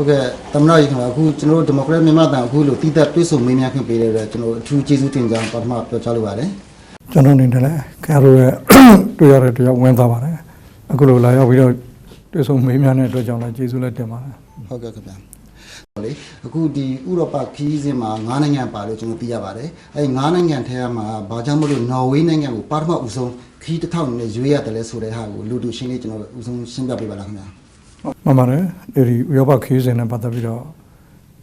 ဟုတ်ကဲ့သမ္မတကြီးခင်ဗျာအခုကျွန်တော်တို့ဒီမိုကရက်မြန်မာတန်အခုလို့တည်သက်တွဲဆုံမေးမြန်းခွင့်ပေးတဲ့အတွက်ကျွန်တော်အထူးကျေးဇူးတင်ကြောင်းပထမပြောကြားလိုပါတယ်ကျွန်တော်အနေနဲ့လည်းကဲရိုရဲ့တွေ့ရတဲ့တရားဝင်သွားပါတယ်အခုလိုလာရောက်ပြီးတော့တွေ့ဆုံမေးမြန်းတဲ့အတွက်ကြောင့်လည်းကျေးဇူးလည်းတင်ပါတယ်ဟုတ်ကဲ့ခင်ဗျာဟောလေအခုဒီဥရောပခီးစဉ်မှာ9နိုင်ငံပါလို့ကျွန်တော်သိရပါတယ်အဲဒီ9နိုင်ငံထဲမှာဘာကြောင့်မလို့နော်ဝေးနိုင်ငံကိုပထမဦးဆုံးခီးတစ်ထောင်နဲ့ရွေးရတယ်လဲဆိုတဲ့ဟာကိုလူတူရှင်းလေးကျွန်တော်ဦးဆုံးရှင်းပြပေးပါလားခင်ဗျာ မှန်ပါတယ်ဒီဥရောပခရီးစဉ်နဲ့ပတ်သက်ပြီးတော့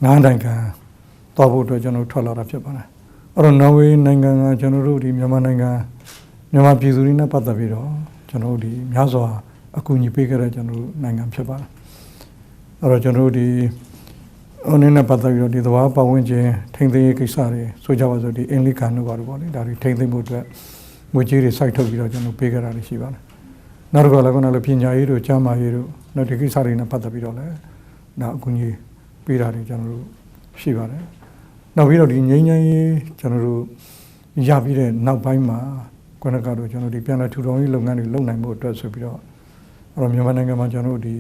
ငါးနိုင်ငံသွားဖို့အတွက်ကျွန်တော်ထွက်လာတာဖြစ်ပါတယ်အဲ့တော့နော်ဝေးနိုင်ငံကကျွန်တော်တို့ဒီမြန်မာနိုင်ငံမြန်မာပြည်သူတွေနဲ့ပတ်သက်ပြီးတော့ကျွန်တော်တို့ဒီများစွာအကူအညီပေးခဲ့တဲ့ကျွန်တော်တို့နိုင်ငံဖြစ်ပါတယ်အဲ့တော့ကျွန်တော်တို့ဒီအနည်းနဲ့ပတ်သက်ပြီးတော့ဒီသဘာဝပတ်ဝန်းကျင်ထိန်းသိမ်းရေးကိစ္စတွေဆိုကြပါစို့ဒီအင်လီကန်တို့ဘာလို့ပေါ့လေဒါတွေထိန်းသိမ်းဖို့အတွက်ငွေကြေးတွေစိုက်ထုတ်ပြီးတော့ကျွန်တော်ပေးခဲ့တာတွေရှိပါတယ်နောက်တစ်ခါလည်းခုနကလည်းပညာရေးတို့ကျန်းမာရေးတို့ နောက်ဒီကိစ္စတွေနဲ့ပတ်သက်ပြီးတော့လည်းဒါအကူအညီပေးတာတွေကျွန်တော်တို့ရှိပါတယ်။နောက်ပြီးတော့ဒီငိမ့်ငိမ့်ရေးကျွန်တော်တို့ရပြီးတဲ့နောက်ပိုင်းမှာခုနကတော့ကျွန်တော်ဒီပြန်လည်ထူထောင်ရေးလုပ်ငန်းတွေလုပ်နိုင်မှုအတွက်ဆိုပြီးတော့အဲ့တော့မြန်မာနိုင်ငံမှာကျွန်တော်တို့ဒီ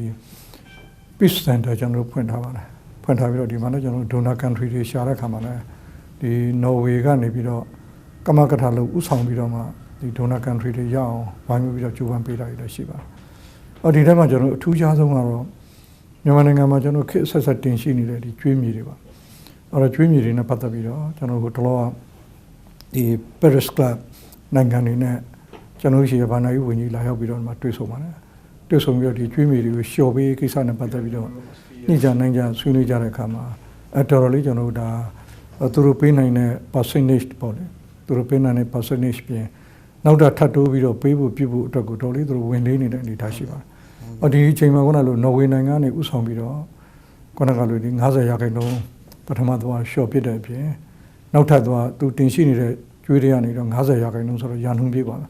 Peace Center ကျွန်တော်တို့ဖွင့်ထားပါတယ်။ဖွင့်ထားပြီးတော့ဒီမှာလည်းကျွန်တော်တို့ donor country တွေရှာတဲ့အခါမှာလည်းဒီ Norway ကနေပြီးတော့ကမ္မကထာလို့ဥဆောင်ပြီးတော့မှဒီ donor country တွေရအောင်ဝိုင်းပြီးတော့ကြိုးပမ်းပေးတာတွေလည်းရှိပါတယ်။ အော်ဒီထဲမှာကျွန်တော်တို့အထူးခြားဆုံးကတော့မြန်မာနိုင်ငံမှာကျွန်တော်ခေတ်ဆက်ဆက်တင်ရှိနေတဲ့ဒီကျွေးမြေတွေပါ။အဲ့တော့ကျွေးမြေတွေနဲ့ပတ်သက်ပြီးတော့ကျွန်တော်တို့တလောကဒီ Paris Club နိုင်ငံတွေနဲ့ကျွန်တော်တို့ရှိရဘာနာရေးဝန်ကြီးလာရောက်ပြီးတော့မှတွေ့ဆုံပါတယ်။တွေ့ဆုံပြီးတော့ဒီကျွေးမြေတွေကိုလျှော်ပေးကိစ္စနဲ့ပတ်သက်ပြီးတော့ညှိကြနိုင်ကြဆွေးနွေးကြတဲ့အခါမှာအတော်တော်လေးကျွန်တော်တို့ဒါသူတို့ပေးနိုင်တဲ့ percentage ပေါ့လေသူတို့ပေးနိုင်တဲ့ percentage ပြင်နောက်တာထပ်တိုးပြီးတော့ပေးဖို့ပြုဖို့အတွက်ကိုတော်လေးသူတို့ဝင်လေးနေတဲ့အနေအထားရှိပါတယ်။ အော်ဒီအချိန်မှာခုနကလိုနော်ဝေနိုင်ငံကနေဥဆောင်ပြီးတော့ခုနကလိုဒီ90ရာခိုင်နှုန်းပထမသွားရှော့ပစ်တဲ့အပြင်နောက်ထပ်သွားသူတင်ရှိနေတဲ့ကျွေးတွေကနေတော့90ရာခိုင်နှုန်းဆိုတော့ရာနှုန်းပြည့်ပါလား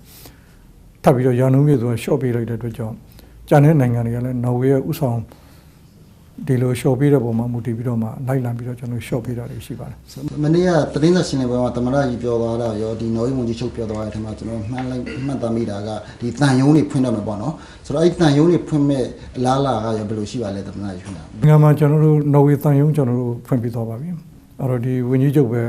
။ထပ်ပြီးတော့ရာနှုန်းပြည့်ဆိုတော့ရှော့ပေးလိုက်တဲ့အတွက်ကြောင့်ကျန်တဲ့နိုင်ငံတွေကလည်းနော်ဝေရဲ့ဥဆောင် ဒီလိုရှော့ပေးတဲ့ပုံမှာမူတည်ပြီးတော့မှလိုက်လံပြီးတော့ကျွန်တော်ရှော့ပေးတာတွေရှိပါတယ်မနေ့ကသတင်းစာရှင်းလင်းပွဲမှာသမ္မတကြီးပြောသွားတာရောဒီနော်ဝေးဝန်ကြီးချုပ်ပြောသွားတဲ့အထက်မှာကျွန်တော်မှန်းလိုက်မှတ်သားမိတာကဒီတန်ယုံတွေဖွင့်တော့မှာပေါ့နော်ဆိုတော့အဲ့ဒီတန်ယုံတွေဖွင့်မဲ့အလားအလာကရောဘယ်လိုရှိပါလဲသမ္မတကြီးခင်ဗျာငါမှာကျွန်တော်တို့နော်ဝေတန်ယုံကျွန်တော်တို့ဖွင့်ပြသွားပါပြီအဲ့တော့ဒီဝင်းကြီးချုပ်ပဲ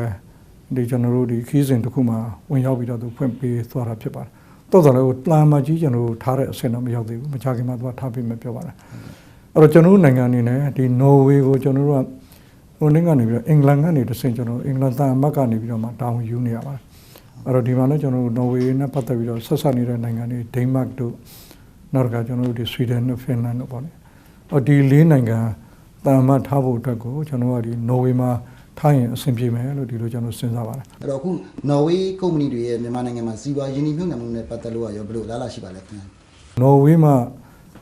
ဒီကျွန်တော်တို့ဒီခီးစဉ်တစ်ခုမှာဝင်ရောက်ပြီးတော့သူဖွင့်ပေးသွားတာဖြစ်ပါတယ်တော်တော်လည်းတန်မကြီးကျွန်တော်တို့ထားတဲ့အဆင့်တော့မရောက်သေးဘူးမချခင်မှာသူကထားပေးမယ်ပြောပါတယ် အဲ့တော့ကျွန်တော်တို့နိုင်ငံအနေနဲ့ဒီနော်ဝေကိုကျွန်တော်တို့ကဟိုနေ့ကနေပြီးတော့အင်္ဂလန်ကနေတဆင့်ကျွန်တော်အင်္ဂလန်တန်အမတ်ကနေပြီးတော့မှတောင်းယူနေရပါတယ်အဲ့တော့ဒီမှာလည်းကျွန်တော်တို့နော်ဝေနဲ့ပတ်သက်ပြီးတော့ဆက်ဆက်နေတဲ့နိုင်ငံတွေဒိန်းမတ်တို့နောက်ကကျွန်တော်တို့ဒီဆွီဒင်နဲ့ဖင်လန်တို့ပေါ့လေအော်ဒီလေးနိုင်ငံတာမတ်ထားဖို့အတွက်ကိုကျွန်တော်ကဒီနော်ဝေမှာထားရင်အဆင်ပြေမယ်လို့ဒီလိုကျွန်တော်စဉ်းစားပါတယ်အဲ့တော့အခုနော်ဝေးကုမ္ပဏီတွေရဲ့မြန်မာနိုင်ငံမှာစီးပွားရင်းနှီးမြှုပ်နှံမှုနဲ့ပတ်သက်လို့ရောဘယ်လိုအလားအလာရှိပါလဲခင်ဗျာနော်ဝေမှာ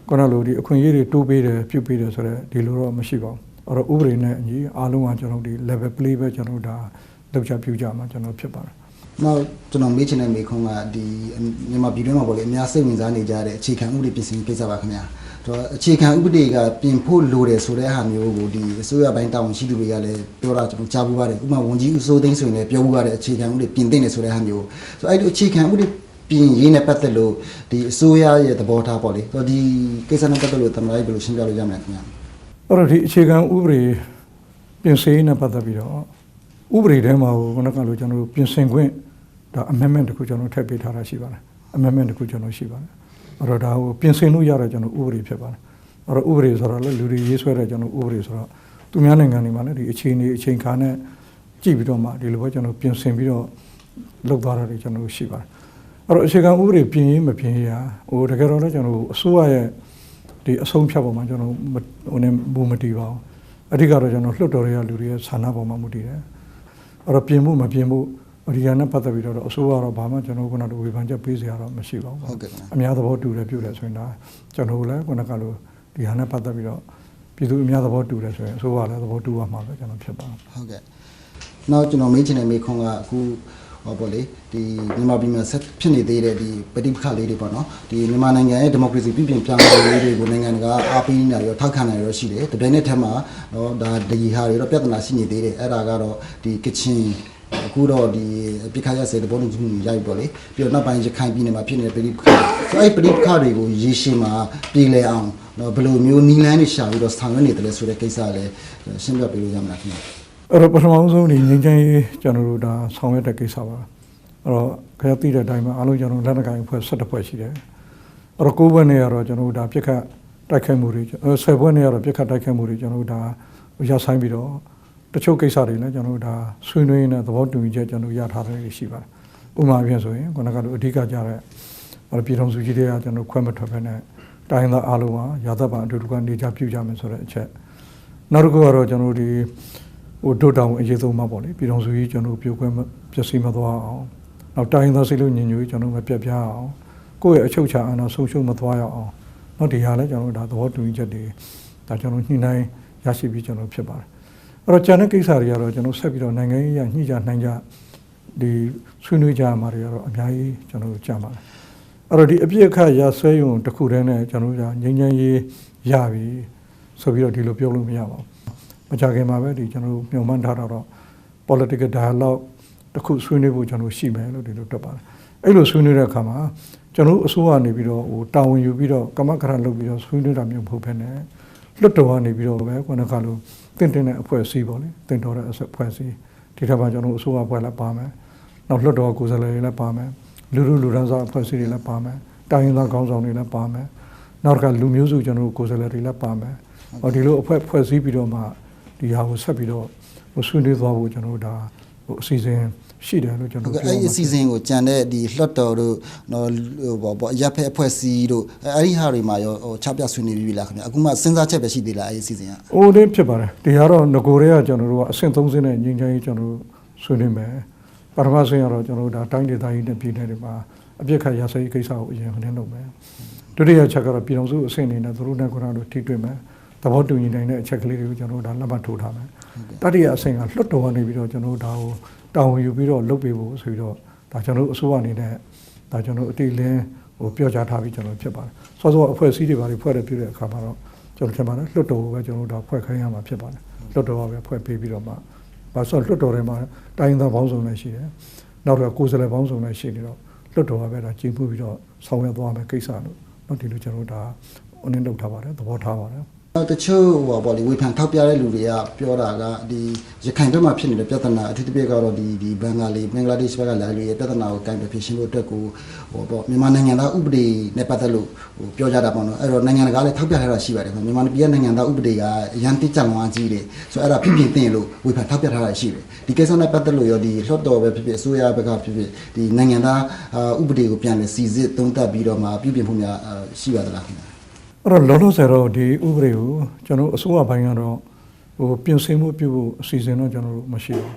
ခုနလိုဒီအခွင့်အရေးတွေတိုးပေးတယ်ပြုတ်ပေးတယ်ဆိုတော့ဒီလိုတော့မရှိပါဘူးအဲ့တော့ဥပဒေနဲ့အညီအားလုံးကကျွန်တော်ဒီ level play ပဲကျွန်တော်ဒါလောက်ချပြုကြမှာကျွန်တော်ဖြစ်ပါတယ်နောက်ကျွန်တော်မေးချင်တဲ့မေးခွန်းကဒီမြန်မာပြည်တွင်းမှာပေါ့လေအများစိတ်ဝင်စားနေကြတဲ့အခြေခံဥပဒေပြင်ဆင်ရေးကိစ္စပါခင်ဗျာတော့အခြေခံဥပဒေကပြင်ဖို့လိုတယ်ဆိုတဲ့ဟာမျိုးကိုဒီအစိုးရပိုင်းတာဝန်ရှိသူတွေကလည်းပြောတာကျွန်တော်ကြားဘူးပါတယ်ဥပမာဝန်ကြီးဦးစိုးသိန်းဆိုရင်လည်းပြောဘူးပါတယ်အခြေခံဥပဒေပြင်သင့်တယ်ဆိုတဲ့ဟာမျိုးဆိုတော့အဲ့ဒီအခြေခံဥပဒေ ပြင်ရေးနဲ့ပတ်သက်လို့ဒီအစိုးရရဲ့သဘောထားပေါ့လေတော့ဒီကိစ္စနဲ့ပတ်သက်လို့တမန်တော်ကြီးဘယ်လိုရှင်းပြလို့ရမလဲခင်ဗျာအဲ့တော့ဒီအခြေခံဥပဒေပြင်ဆင်ရေးနဲ့ပတ်သက်ပြီးတော့ဥပဒေထဲမှာကိုခုနကလိုကျွန်တော်တို့ပြင်ဆင်ခွင့်ဒါ amendment တခုကျွန်တော်ထည့်ပေးထားတာရှိပါတယ် amendment တခုကျွန်တော်ရှိပါတယ်အဲ့တော့ဒါကိုပြင်ဆင်လို့ရတဲ့ကျွန်တော်ဥပဒေဖြစ်ပါတယ်အဲ့တော့ဥပဒေဆိုတော့လေလူတွေရေးဆွဲတဲ့ကျွန်တော်ဥပဒေဆိုတော့သူများနိုင်ငံတွေမှာလည်းဒီအခြေအနေအချိန်ခါနဲ့ကြည့်ပြီးတော့မှဒီလိုပဲကျွန်တော်ပြင်ဆင်ပြီးတော့လုပ်သွားတာတွေကျွန်တော်ရှိပါတယ်အဲ့ တော့အခြေခံဥပဒေပြင်ရေးမပြင်ရေးဟာဟိုတကယ်တော့လည်းကျွန်တော်အစိုးရရဲ့ဒီအဆုံးဖြတ်ပေါ်မှာကျွန်တော်မဟိုနေဘူမတီပါဘူးအဓိကတော့ကျွန်တော်လွှတ်တော်တွေကလူတွေရဲ့ဆန္ဒပေါ်မှာမူတည်တယ်အဲ့တော့ပြင်ဖို့မပြင်ဖို့ဒီကနေ့ပတ်သက်ပြီးတော့အစိုးရကတော့ဘာမှကျွန်တော်ခုနကဝေဖန်ချက်ပေးစရာတော့မရှိပါဘူးဟုတ်ကဲ့ခင်ဗျာအများသဘောတူတယ်ပြုတယ်ဆိုရင်ဒါကျွန်တော်လည်းခုနကလိုဒီဟာနဲ့ပတ်သက်ပြီးတော့ပြည်သူအများသဘောတူတယ်ဆိုရင်အစိုးရလည်းသဘောတူရမှာပဲကျွန်တော်ဖြစ်ပါမယ်ဟုတ်ကဲ့နောက်ကျွန်တော်မေးချင်တဲ့မေးခွန်းကအခု ဟောပေါ့လေဒီမြန်မာပြည်မှာဆက်ဖြစ်နေသေးတဲ့ဒီပဋိပက္ခလေးတွေပေါ့နော်ဒီမြန်မာနိုင်ငံရဲ့ဒီမိုကရေစီပြည်ပြင်ပြောင်းလဲရေးတွေကိုနိုင်ငံတကာအားပေးနေတာရောထောက်ခံနေတာရောရှိတယ်တပြိုင်နက်တည်းမှာတော့ဒါဒီဟာတွေတော့ပြဿနာရှိနေသေးတယ်အဲ့ဒါကတော့ဒီကချင်အခုတော့ဒီပြစ်ခါရစေတဘောလုံးကြီးရိုက်ပေါ့လေပြီးတော့နောက်ပိုင်းရခိုင်ပြည်နယ်မှာဖြစ်နေတဲ့ပဋိပက္ခဆိုအဲ့ဒီပဋိပက္ခတွေကိုရေရှည်မှာပြည်လဲအောင်ဟနော်ဘယ်လိုမျိုးနီလန်းတွေရှာပြီးတော့ဆောင်ရွက်နေတယ်လဲဆိုတဲ့ကိစ္စလည်းရှင်းပြပေးလို့ရမလားခင်ဗျာ အဲ့တော့ပထမဆုံးဒီငင်းချင်းရေးကျွန်တော်တို့ဒါဆောင်ရွက်တဲ့ကိစ္စပါအဲ့တော့ခရသိတဲ့အတိုင်းမှာအားလုံးကျွန်တော်လက်နက်ကိုင်အဖွဲ့17ဖွဲ့ရှိတယ်အဲ့တော့9ဘက်နဲ့ကတော့ကျွန်တော်တို့ဒါပြစ်ခတ်တိုက်ခိုက်မှုတွေ10ဘက်နဲ့ကတော့ပြစ်ခတ်တိုက်ခိုက်မှုတွေကျွန်တော်တို့ဒါရဆိုင်ပြီးတော့တချို့ကိစ္စတွေလည်းကျွန်တော်တို့ဒါဆွေးနွေးနေတဲ့သဘောတူညီချက်ကျွန်တော်ရထားတာတွေရှိပါတယ်ဥပမာပြဆိုရင်ခုနကလိုအဓိကကြတဲ့အဲ့ပြည်ထောင်စုကြီးတွေကကျွန်တော်ခွဲမထွက်ဘဲနဲ့တိုင်းသားအားလုံးဟာရာသက်ပါအတူတူကနေကြပြုကြမယ်ဆိုတဲ့အချက်နောက်တစ်ခုကတော့ကျွန်တော်တို့ဒီ ဟိုဒုတောင်အရေးဆုံးမှာပေါ့လေပြည်တော်စုကြီးကျွန်တော်တို့ပြုတ်ခွဲမပျက်စီးမသွားအောင်နောက်တိုင်းသားစိတ်လို့ညင်ညူကြီးကျွန်တော်တို့မပြတ်ပြားအောင်ကိုယ့်ရဲ့အချုပ်ချာအာဏာဆုံးရှုံးမသွားရအောင်နောက်ဒီဟာလည်းကျွန်တော်တို့ဒါသဘောတူညီချက်တွေဒါကျွန်တော်ညှိနှိုင်းရရှိပြီးကျွန်တော်ဖြစ်ပါတယ်အဲ့တော့ကျန်တဲ့ကိစ္စတွေကတော့ကျွန်တော်ဆက်ပြီးတော့နိုင်ငံရေးရညှိကြနှိုင်းကြဒီဆွေးနွေးကြမှာတွေကတော့အများကြီးကျွန်တော်တို့ကြပါတယ်အဲ့တော့ဒီအပြည့်အခါရဆွဲယုံတစ်ခုတည်းနဲ့ကျွန်တော်တို့ကငြိမ်းချမ်းရေးရပြီဆိုပြီးတော့ဒီလိုပြောလို့မရပါဘူး မကြခင်မှာပဲဒီကျွန်တော်တို့မျှော်မှန်းထားတာတော့ political dialogue တစ်ခုဆွေးနွေးဖို့ကျွန်တော်ရှိမယ်လို့ဒီလိုတွက်ပါတယ်အဲ့လိုဆွေးနွေးတဲ့အခါမှာကျွန်တော်တို့အစိုးရကနေပြီးတော့ဟိုတာဝန်ယူပြီးတော့ကမ္မကရလုပ်ပြီးတော့ဆွေးနွေးတာမျိုးမဟုတ်ဘဲနဲ့လွတ်တော်ကနေပြီးတော့ပဲခုနကလိုတင့်တင်တဲ့အဖွဲ့အစည်းပေါ့လေတင့်တော်တဲ့အဖွဲ့အစည်းဒီထက်မှကျွန်တော်တို့အစိုးရအဖွဲ့လည်းပါမယ်နောက်လွတ်တော်ကိုယ်စားလှယ်တွေလည်းပါမယ်လူလူလူဒန်းစားအဖွဲ့အစည်းတွေလည်းပါမယ်တိုင်းရင်းသားခေါင်းဆောင်တွေလည်းပါမယ်နောက်တစ်ခါလူမျိုးစုကျွန်တော်တို့ကိုယ်စားလှယ်တွေလည်းပါမယ်ဟောဒီလိုအဖွဲ့ဖွဲ့စည်းပြီးတော့မှ ဒီဟာကိုဆက်ပြီးတော့ဟိုဆွေးနွေးသွားဖို့ကျွန်တော်တို့ဒါဟိုအစီအစဉ်ရှိတယ်လို့ကျွန်ဟုတ်တော်ကဲ့အဲ့ဒီအစီအစဉ်ကိုကြံတဲ့ဒီလွှတ်တော်တို့နော်ဟိုပေါ့ရပ်ဖက်အဖွဲ့အစည်းတို့အဲ့ဒီဟာတွေမှာရောဟိုချပြဆွေးနွေးပြီးပြီလားခင်ဗျာအခုမှစဉ်းစားချက်ပဲရှိသေးလားအဲ့ဒီအစီအစဉ်ကဟိုလေးဖြစ်ပါတယ်ဒီဟာတော့ငကိုတွေကကျွန်တော်တို့ကအဆင့်30နဲ့ငင်းချမ်းရေးကျွန်တော်တို့ဆွေးနွေးမယ်ပထမဆင့်ကတော့ကျွန်တော်တို့ဒါတိုင်းဒေသကြီးနဲ့ပြည်နယ်တွေမှာအပြစ်ခတ်ရစရေးကိစ္စကိုအရင်ခင်းလုပ်မယ်ဒုတိယချက်ကတော့ပြည်တော်စုအဆင့်အနေနဲ့သူတို့နဲ့ခုနကတို့ထိတွေ့မယ်သ ဘောတူညီနိုင်တဲ့အချက်ကလေးတွေကိုကျွန်တော်တို့ဒါလက်မှတ်ထိုးထားမယ်တတိယအဆင့်ကလွတ်တော်ကနေပြီးတော့ကျွန်တော်တို့ဒါကိုတာဝန်ယူပြီးတော့လုပ်ပေးဖို့ဆိုပြီးတော့ဒါကျွန်တော်တို့အစိုးရအနေနဲ့ဒါကျွန်တော်တို့အတိအလင်းဟိုပြောကြားထားပြီးကျွန်တော်ဖြစ်ပါတယ်စောစောအဖွဲ့အစည်းတွေဘာတွေဖွဲ့တဲ့ပြည့်တဲ့အခါမှာတော့ကျွန်တော်ထင်ပါတယ်လွတ်တော်ကိုပဲကျွန်တော်တို့ဒါဖွဲ့ခိုင်းရမှာဖြစ်ပါတယ်လွတ်တော်ကပဲဖွဲ့ပေးပြီးတော့မှဘာလို့လွတ်တော်ထဲမှာတိုင်းသားပေါင်းစုံလည်းရှိတယ်နောက်တော့ကိုယ်စားလှယ်ပေါင်းစုံလည်းရှိနေတော့လွတ်တော်ကပဲဒါကြီးမှုပြီးတော့ဆောင်ရွက်သွားမယ်ကိစ္စလို့တော့ဒီလိုကျွန်တော်တို့ဒါအနည်းလုပ်ထားပါတယ်သဘောထားပါတယ် တချို့ဟိုပေါ့လေဝေဖန်ထောက်ပြတဲ့လူတွေကပြောတာကဒီရခိုင်ဘက်မှာဖြစ်နေတဲ့ပြဿနာအထူးသဖြင့်ကတော့ဒီဒီဘင်္ဂါလီဘင်္ဂလားဒေ့ရှ်ဘက်ကလာလူရဲ့ပြဿနာကိုကင်တွယ်ဖြေရှင်းဖို့အတွက်ကိုဟိုပေါ့မြန်မာနိုင်ငံသားဥပဒေနဲ့ပတ်သက်လို့ဟိုပြောကြတာပေါ့နော်အဲ့တော့နိုင်ငံတကာလည်းထောက်ပြထားတာရှိပါတယ်ခင်ဗျမြန်မာပြည်နိုင်ငံသားဥပဒေကအရန်တိကျလွန်အားကြီးတယ်ဆိုတော့အဲ့ဒါဖြစ်ဖြစ်တင်လို့ဝေဖန်ထောက်ပြထားတာရှိတယ်ဒီကိစ္စနဲ့ပတ်သက်လို့ရောဒီလွှတ်တော်ပဲဖြစ်ဖြစ်အစိုးရဘက်ကဖြစ်ဖြစ်ဒီနိုင်ငံသားဥပဒေကိုပြန်လည်စီစစ်သုံးသပ်ပြီးတော့မှပြုပြင်ဖို့များရှိပါသလားခင်ဗျ အဲ့တော့လောလောဆယ်တော့ဒီဥပဒေကိုကျွန်တော်အစိုးရဘိုင်းကတော့ဟိုပြင်ဆင်မှုပြုဖို့အစီအစဉ်တော့ကျွန်တော်တို့မရှိဘူး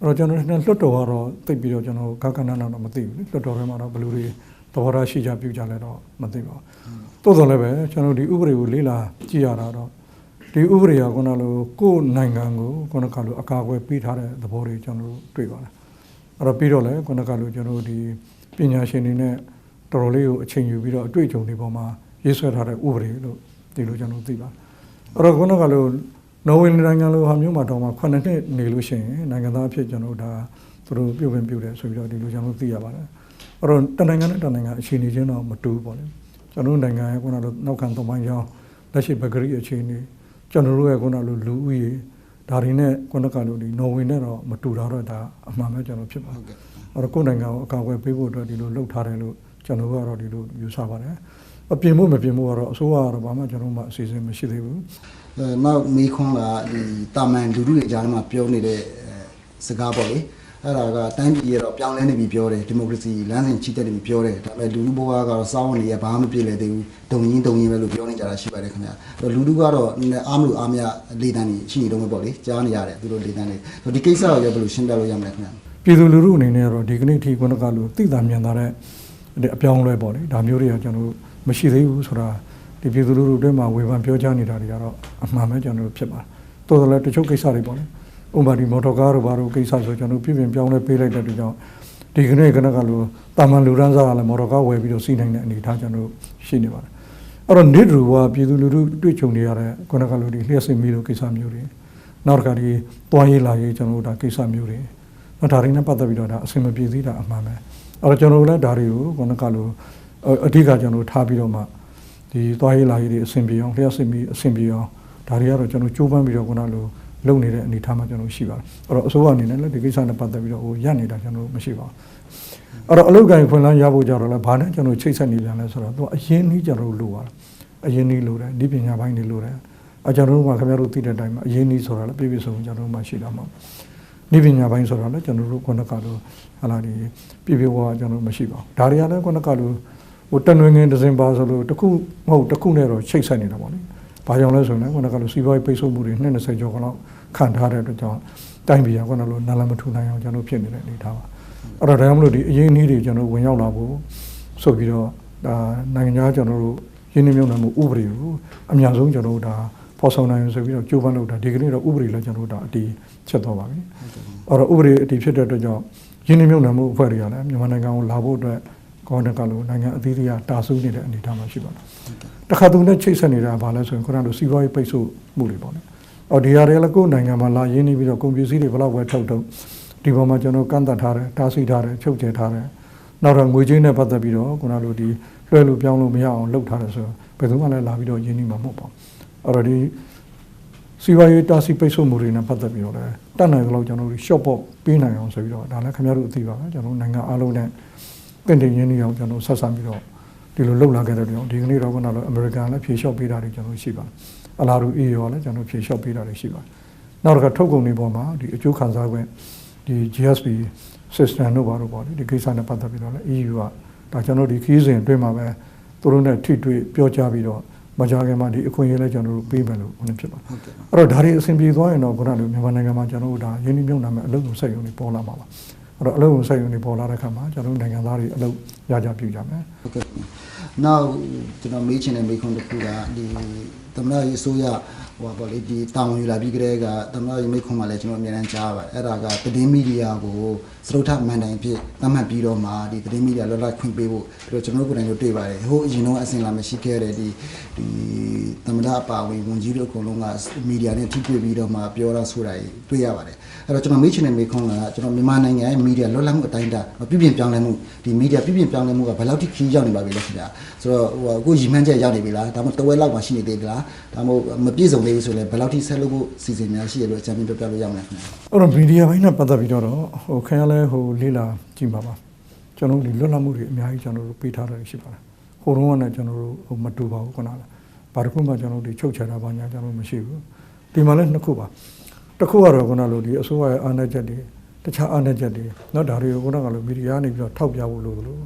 အဲ့တော့ကျွန်တော်တို့လွတ်တော်ကတော့တိတ်ပြီးတော့ကျွန်တော်ကကနနာတော့မသိဘူးလေလွတ်တော်ထဲမှာတော့ဘယ်လိုတွေသဘောထားရှိကြပြုကြလဲတော့မသိပါဘူးတိုးတော်လည်းပဲကျွန်တော်ဒီဥပဒေကိုလေ့လာကြည့်ရတာတော့ဒီဥပဒေကခုနလိုကိုယ်နိုင်ငံကိုခုနကလိုအကာအကွယ်ပေးထားတဲ့သဘောတွေကျွန်တော်တို့တွေ့ပါတယ်အဲ့တော့ပြီးတော့လည်းခုနကလိုကျွန်တော်တို့ဒီပညာရှင်တွေနဲ့တော်တော်လေးကိုအချိန်ယူပြီးတော့အတွေ့အကြုံတွေပေါ်မှာ ရေးဆွဲထားတဲ့ဥပဒေလို့ဒီလိုကျွန်တော်သိပါတယ်အဲ့တော့ခုနကလိုနော်ဝေနိုင်ငံလိုဟာမျိုးမှာတော့မှ9နှစ်နေလို့ရှိရင်နိုင်ငံသားအဖြစ်ကျွန်တော်ဒါသူတို့ပြုတ်ပင်ပြုတ်တယ်ဆိုပြီးတော့ဒီလိုကျွန်တော်သိရပါတယ်အဲ့တော့တနိုင်ငံနဲ့တနိုင်ငံအခြေအနေချင်းတော့မတူဘူးပေါ့လေကျွန်တော်နိုင်ငံရဲ့ခုနလိုနောက်ခံသမိုင်းကြောင်းလက်ရှိပဂရိအခြေအနေကျွန်တော်တို့ရဲ့ခုနလိုလူဦးရေဒါတွေနဲ့ခုနကလိုဒီနော်ဝေနဲ့တော့မတူတာတော့ဒါအမှန်ပဲကျွန်တော်ဖြစ်ပါတယ်အဲ့တော့ကိုယ်နိုင်ငံကိုအကာအကွယ်ပေးဖို့အတွက်ဒီလိုလှုပ်ထားတယ်လို့ကျွန်တော်ကတော့ဒီလိုယူဆပါတယ် အပြင်မှုမပြင်မှုကတော့အစိုးရကတော့ဘာမှကျွန်တော်မှအစီအစဉ်မရှိသေးဘူးအဲနောက်မိခွန်းကဒီတာမန်လူလူတွေကြားထဲမှာပြောနေတဲ့အဲစကားပေါ့လေအဲ့ဒါကတိုင်းပြည်ရတော့ပြောင်းလဲနေပြီပြောတယ်ဒီမိုကရေစီလမ်းစဉ်ချီတက်နေပြီပြောတယ်ဒါပေမဲ့လူလူဘဝကတော့စောင်းဝင်နေရဘာမှမပြည့်လဲသေးဘူးဒုံရင်းဒုံရင်းပဲလို့ပြောနေကြတာရှိပါတယ်ခင်ဗျာအဲ့တော့လူလူကတော့နည်းနည်းအားမလို့အားမရလေတန်းနေရှိနေတော့မယ်ပေါ့လေကြားနေရတယ်သူတို့လေတန်းနေဆိုတော့ဒီကိစ္စကိုရောဘယ်လိုရှင်းပြလို့ရမလဲခင်ဗျာပြည်သူလူထုအနေနဲ့ကတော့ဒီကနေ့ထိခုနကလိုသိတာမြန်တာတဲ့အပြောင်းလဲပေါ့လေဒါမျိုးတွေကကျွန်တော်တို့ မရှိသေးဘူးဆိုတာဒီပြည်သူလူထုအတွင်းမှာဝေဖန်ပြောကြားနေတာတွေကတော့အမှန်ပဲကျွန်တော်တို့ဖြစ်ပါတယ်တော်တော်လည်းတချို့ကိစ္စတွေပေါ့လေဥပမာဒီမော်တော်ကားတို့ဘာတို့ကိစ္စဆိုကျွန်တော်တို့ပြည်ပြင်ပြောင်းလဲပေးလိုက်တဲ့အတွက်ကြောင့်ဒီကနေ့ကနကလိုတာမန်လူရန်စားကလည်းမော်တော်ကားဝယ်ပြီးတော့စီးနိုင်တဲ့အနေအထားကျွန်တော်တို့ရှိနေပါတယ်အဲ့တော့နေဒရူကပြည်သူလူထုတွေ့ကြုံနေရတဲ့ခုနကလိုဒီလျှက်စင်မီတို့ကိစ္စမျိုးတွေနောက်တစ်ခါဒီတွားရေးလာရေးကျွန်တော်တို့ဒါကိစ္စမျိုးတွေနော်ဒါတွေနဲ့ပတ်သက်ပြီးတော့ဒါအဆင်မပြေသေးတာအမှန်ပဲအဲ့တော့ကျွန်တော်တို့လည်းဒါတွေကိုခုနကလို အဓိကကျွန်တော်တို့ထားပြီးတော့မှဒီသွားရေးလာရေးတွေအဆင်ပြေအောင်လျှက်စစ်ပြီးအဆင်ပြေအောင်ဒါတွေကတော့ကျွန်တော်ကြိုးပမ်းပြီးတော့ခုနလိုလုပ်နေတဲ့အနေအထားမှာကျွန်တော်ရှိပါတယ်အဲ့တော့အစိုးရအနေနဲ့လည်းဒီကိစ္စနဲ့ပတ်သက်ပြီးတော့ဟိုရပ်နေတာကျွန်တော်မရှိပါဘူးအဲ့တော့အလုပ်ကိုင်ခွင့်လန်းရဖို့ကြတော့လည်းဘာနဲ့ကျွန်တော်ချိတ်ဆက်နေပြန်လဲဆိုတော့သူအရင်ကြီးကျွန်တော်လိုပါလားအရင်ကြီးလိုတယ်ဒီပညာပိုင်းတွေလိုတယ်အကျွန်တော်တို့ကခင်ဗျားတို့သိတဲ့အတိုင်းမှာအရင်ကြီးဆိုတာလည်းပြည့်ပြည့်စုံစုံကျွန်တော်တို့မှရှိတာမှာဒီပညာပိုင်းဆိုတာလည်းကျွန်တော်တို့ခုနကတော့ဟာလာဒီပြည့်ပြည့်ဝဝကျွန်တော်တို့မရှိပါဘူးဒါတွေကလည်းခုနကလို ဟိုတနွေငင်ဒဇင်ပါဆိုလို့တစ်ခုမဟုတ်တစ်ခုနဲ့တော့ချိတ်ဆက်နေတာပေါ့လေဘာကြောင့်လဲဆိုရင်လည်းခုနကလိုစီးပွားရေးပိတ်ဆို့မှုတွေ20ကျော်ကတော့ခံထားတဲ့အတွက်ကြောင့်တိုင်းပြည်ကခုနလိုနာလမထူနိုင်အောင်ကျွန်တော်ဖြစ်နေတဲ့အနေထားပါအဲ့တော့ဒါကြောင့်မလို့ဒီအရင်နည်းတွေကျွန်တော်ဝင်ရောက်လာဖို့ဆိုပြီးတော့ဒါနိုင်ငံခြားကျွန်တော်တို့ရင်းနှီးမြှုပ်နှံမှုဥပဒေကိုအများဆုံးကျွန်တော်တို့ဒါဖော်ဆောင်နိုင်ဆိုပြီးတော့ကြိုးပမ်းလုပ်တာဒီကနေ့တော့ဥပဒေလည်းကျွန်တော်တို့ဒါအတီးချက်တော့ပါပြီအဲ့တော့ဥပဒေအတီးဖြစ်တဲ့အတွက်ကြောင့်ရင်းနှီးမြှုပ်နှံမှုအဖွဲ့တွေကလည်းမြန်မာနိုင်ငံကိုလာဖို့အတွက် ကောင်းတဲ့ကလို့နိုင်ငံအသီးသီးကတာဆူးနေတဲ့အနေအထားမှာရှိပါတယ်တခါသူနဲ့ချိတ်ဆက်နေတာဘာလဲဆိုရင်ခုနကလိုစီးပွားရေးပိတ်ဆို့မှုတွေပေါ့လေအော်ဒီဟာတွေလည်းကိုယ်နိုင်ငံမှာလာရင်းနှီးပြီးတော့ကုန်ပစ္စည်းတွေဘယ်လောက်ပဲထုတ်ထုတ်ဒီပေါ်မှာကျွန်တော်ကန့်သက်ထားတယ်တားဆီးထားတယ်ချုပ်ချယ်ထားတယ်နောက်တော့ငွေကြေးနဲ့ပတ်သက်ပြီးတော့ခုနလိုဒီလွှဲလို့ပြောင်းလို့မရအောင်လုပ်ထားတယ်ဆိုတော့ဘယ်သူမှလည်းလာပြီးတော့ရင်းနှီးမှာမဟုတ်ပါဘူးအဲ့တော့ဒီစီဝါရေးတာစီပိတ်ဆို့မှုတွေနဲ့ပတ်သက်ပြီးတော့လည်းတတ်နိုင်သလောက်ကျွန်တော်တို့ short ပေါ့ပေးနိုင်အောင်ဆိုပြီးတော့ဒါလည်းခင်ဗျားတို့အသိပါပဲကျွန်တော်နိုင်ငံအားလုံးနဲ့ တင့်တယ်ရင်းနှီးအောင်ကျွန်တော်ဆက်ဆံပြီးတော့ဒီလိုလှုပ်လာခဲ့တဲ့ကြောင့်ဒီကနေ့တော့ကတော့အမေရိကန်လည်းဖြေလျှော့ပေးတာတွေကျွန်တော်ရှိပါတယ်အလားတူ EU ရောလည်းကျွန်တော်ဖြေလျှော့ပေးတာတွေရှိပါတယ်နောက်တစ်ခါထုတ်ကုန်တွေပေါ်မှာဒီအကျိုးခံစား권ဒီ GSP system တို့ဘာလို့ပေါ့လေဒီကိစ္စနဲ့ပတ်သက်ပြီးတော့လည်း EU ကဒါကျွန်တော်ဒီခီးစဉ်အတွင်းမှာပဲသူတို့နဲ့ထိတွေ့ပြောကြပြီးတော့မကြခင်မှာဒီအခွင့်အရေးလည်းကျွန်တော်တို့ပေးမယ်လို့ဟိုနေဖြစ်ပါဟုတ်ကဲ့ပါအဲ့တော့ဒါတွေအဆင်ပြေသွားရင်တော့ခုနကလိုမြန်မာနိုင်ငံမှာကျွန်တော်တို့ဒါရင်းနှီးမြှုပ်နှံမဲ့အလုပ်ကိုစိုက်ရုံတွေပေါ်လာမှာပါ အဲ့တော့အလုပ်ကိုစိုက်ရုံတွေပေါ်လာတဲ့အခါမှာကျွန်တော်တို့နိုင်ငံသားတွေအလုပ်ရကြပြုကြမယ်ဟုတ်ကဲ့နောက်ကျွန်တော်မေးချင်တဲ့မေးခွန်းတစ်ခုကဒီသမ္မတရေးအစိုးရဟိုပါပေါ့လေဒီတာဝန်ယူလာပြီးကြတဲ့ကသမ္မတရေးမေးခွန်းမှာလည်းကျွန်တော်အများအားကြားပါတယ်အဲ့ဒါကသတင်းမီဒီယာကိုစရုပ်ထမန်တိုင်ဖြစ်သတ်မှတ်ပြီးတော့မှဒီသတင်းမီဒီယာလွတ်လပ်ခွင့်ပေးဖို့ပြီးတော့ကျွန်တော်တို့ကိုယ်တိုင်တို့တွေ့ပါတယ်ဟိုအရင်တော့အစင်လာမရှိခဲ့တဲ့ဒီဒီသမ္မတအပါအဝင်ဝန်ကြီးတို့အကုန်လုံးကမီဒီယာနဲ့ထိတွေ့ပြီးတော့မှပြောရဆိုတာတွေ့ရပါတယ် အဲ့တော့ကျွန်တော်မေးချင်တဲ့မေးခွန်းကကျွန်တော်မြန်မာနိုင်ငံရဲ့မီဒီယာလွတ်လပ်မှုအတိုင်းအတာပြုပြင်ပြောင်းလဲမှုဒီမီဒီယာပြုပြင်ပြောင်းလဲမှုကဘယ်လောက်ထိခီးရောက်နေပါပြီလဲခင်ဗျာဆိုတော့ဟိုအခုရည်မှန်းချက်ရောက်နေပြီလားဒါမှမဟုတ်တဝက်လောက်မှရှိနေသေးသလားဒါမှမဟုတ်မပြည့်စုံသေးဘူးဆိုရင်ဘယ်လောက်ထိဆက်လုပ်ဖို့စီစဉ်များရှိရလို့အကြံပြုပြောပြလို့ရမလဲခင်ဗျာအဲ့တော့မီဒီယာဘိုင်းနဲ့ပတ်သက်ပြီးတော့ဟိုခင်ဗျားလဲဟိုလေးလာကြည့်ပါပါကျွန်တော်တို့ဒီလွတ်လပ်မှုတွေအများကြီးကျွန်တော်တို့ပေးထားတာရှိပါတယ်ဟိုတုန်းကလည်းကျွန်တော်တို့ဟိုမတူပါဘူးခုနကဘာတစ်ခုမှကျွန်တော်တို့ဒီချုပ်ချယ်တာဘာညာကျွန်တော်မရှိဘူးဒီမှာလည်းနှစ်ခုပါ တစ်ခုကတော့ခုနလိုဒီအစိုးရရဲ့အာဏာချက်တွေတခြားအာဏာချက်တွေနော်ဒါတွေကိုခုနကလိုမီဒီယာနေပြီးတော့ထောက်ပြဖို့လိုလို့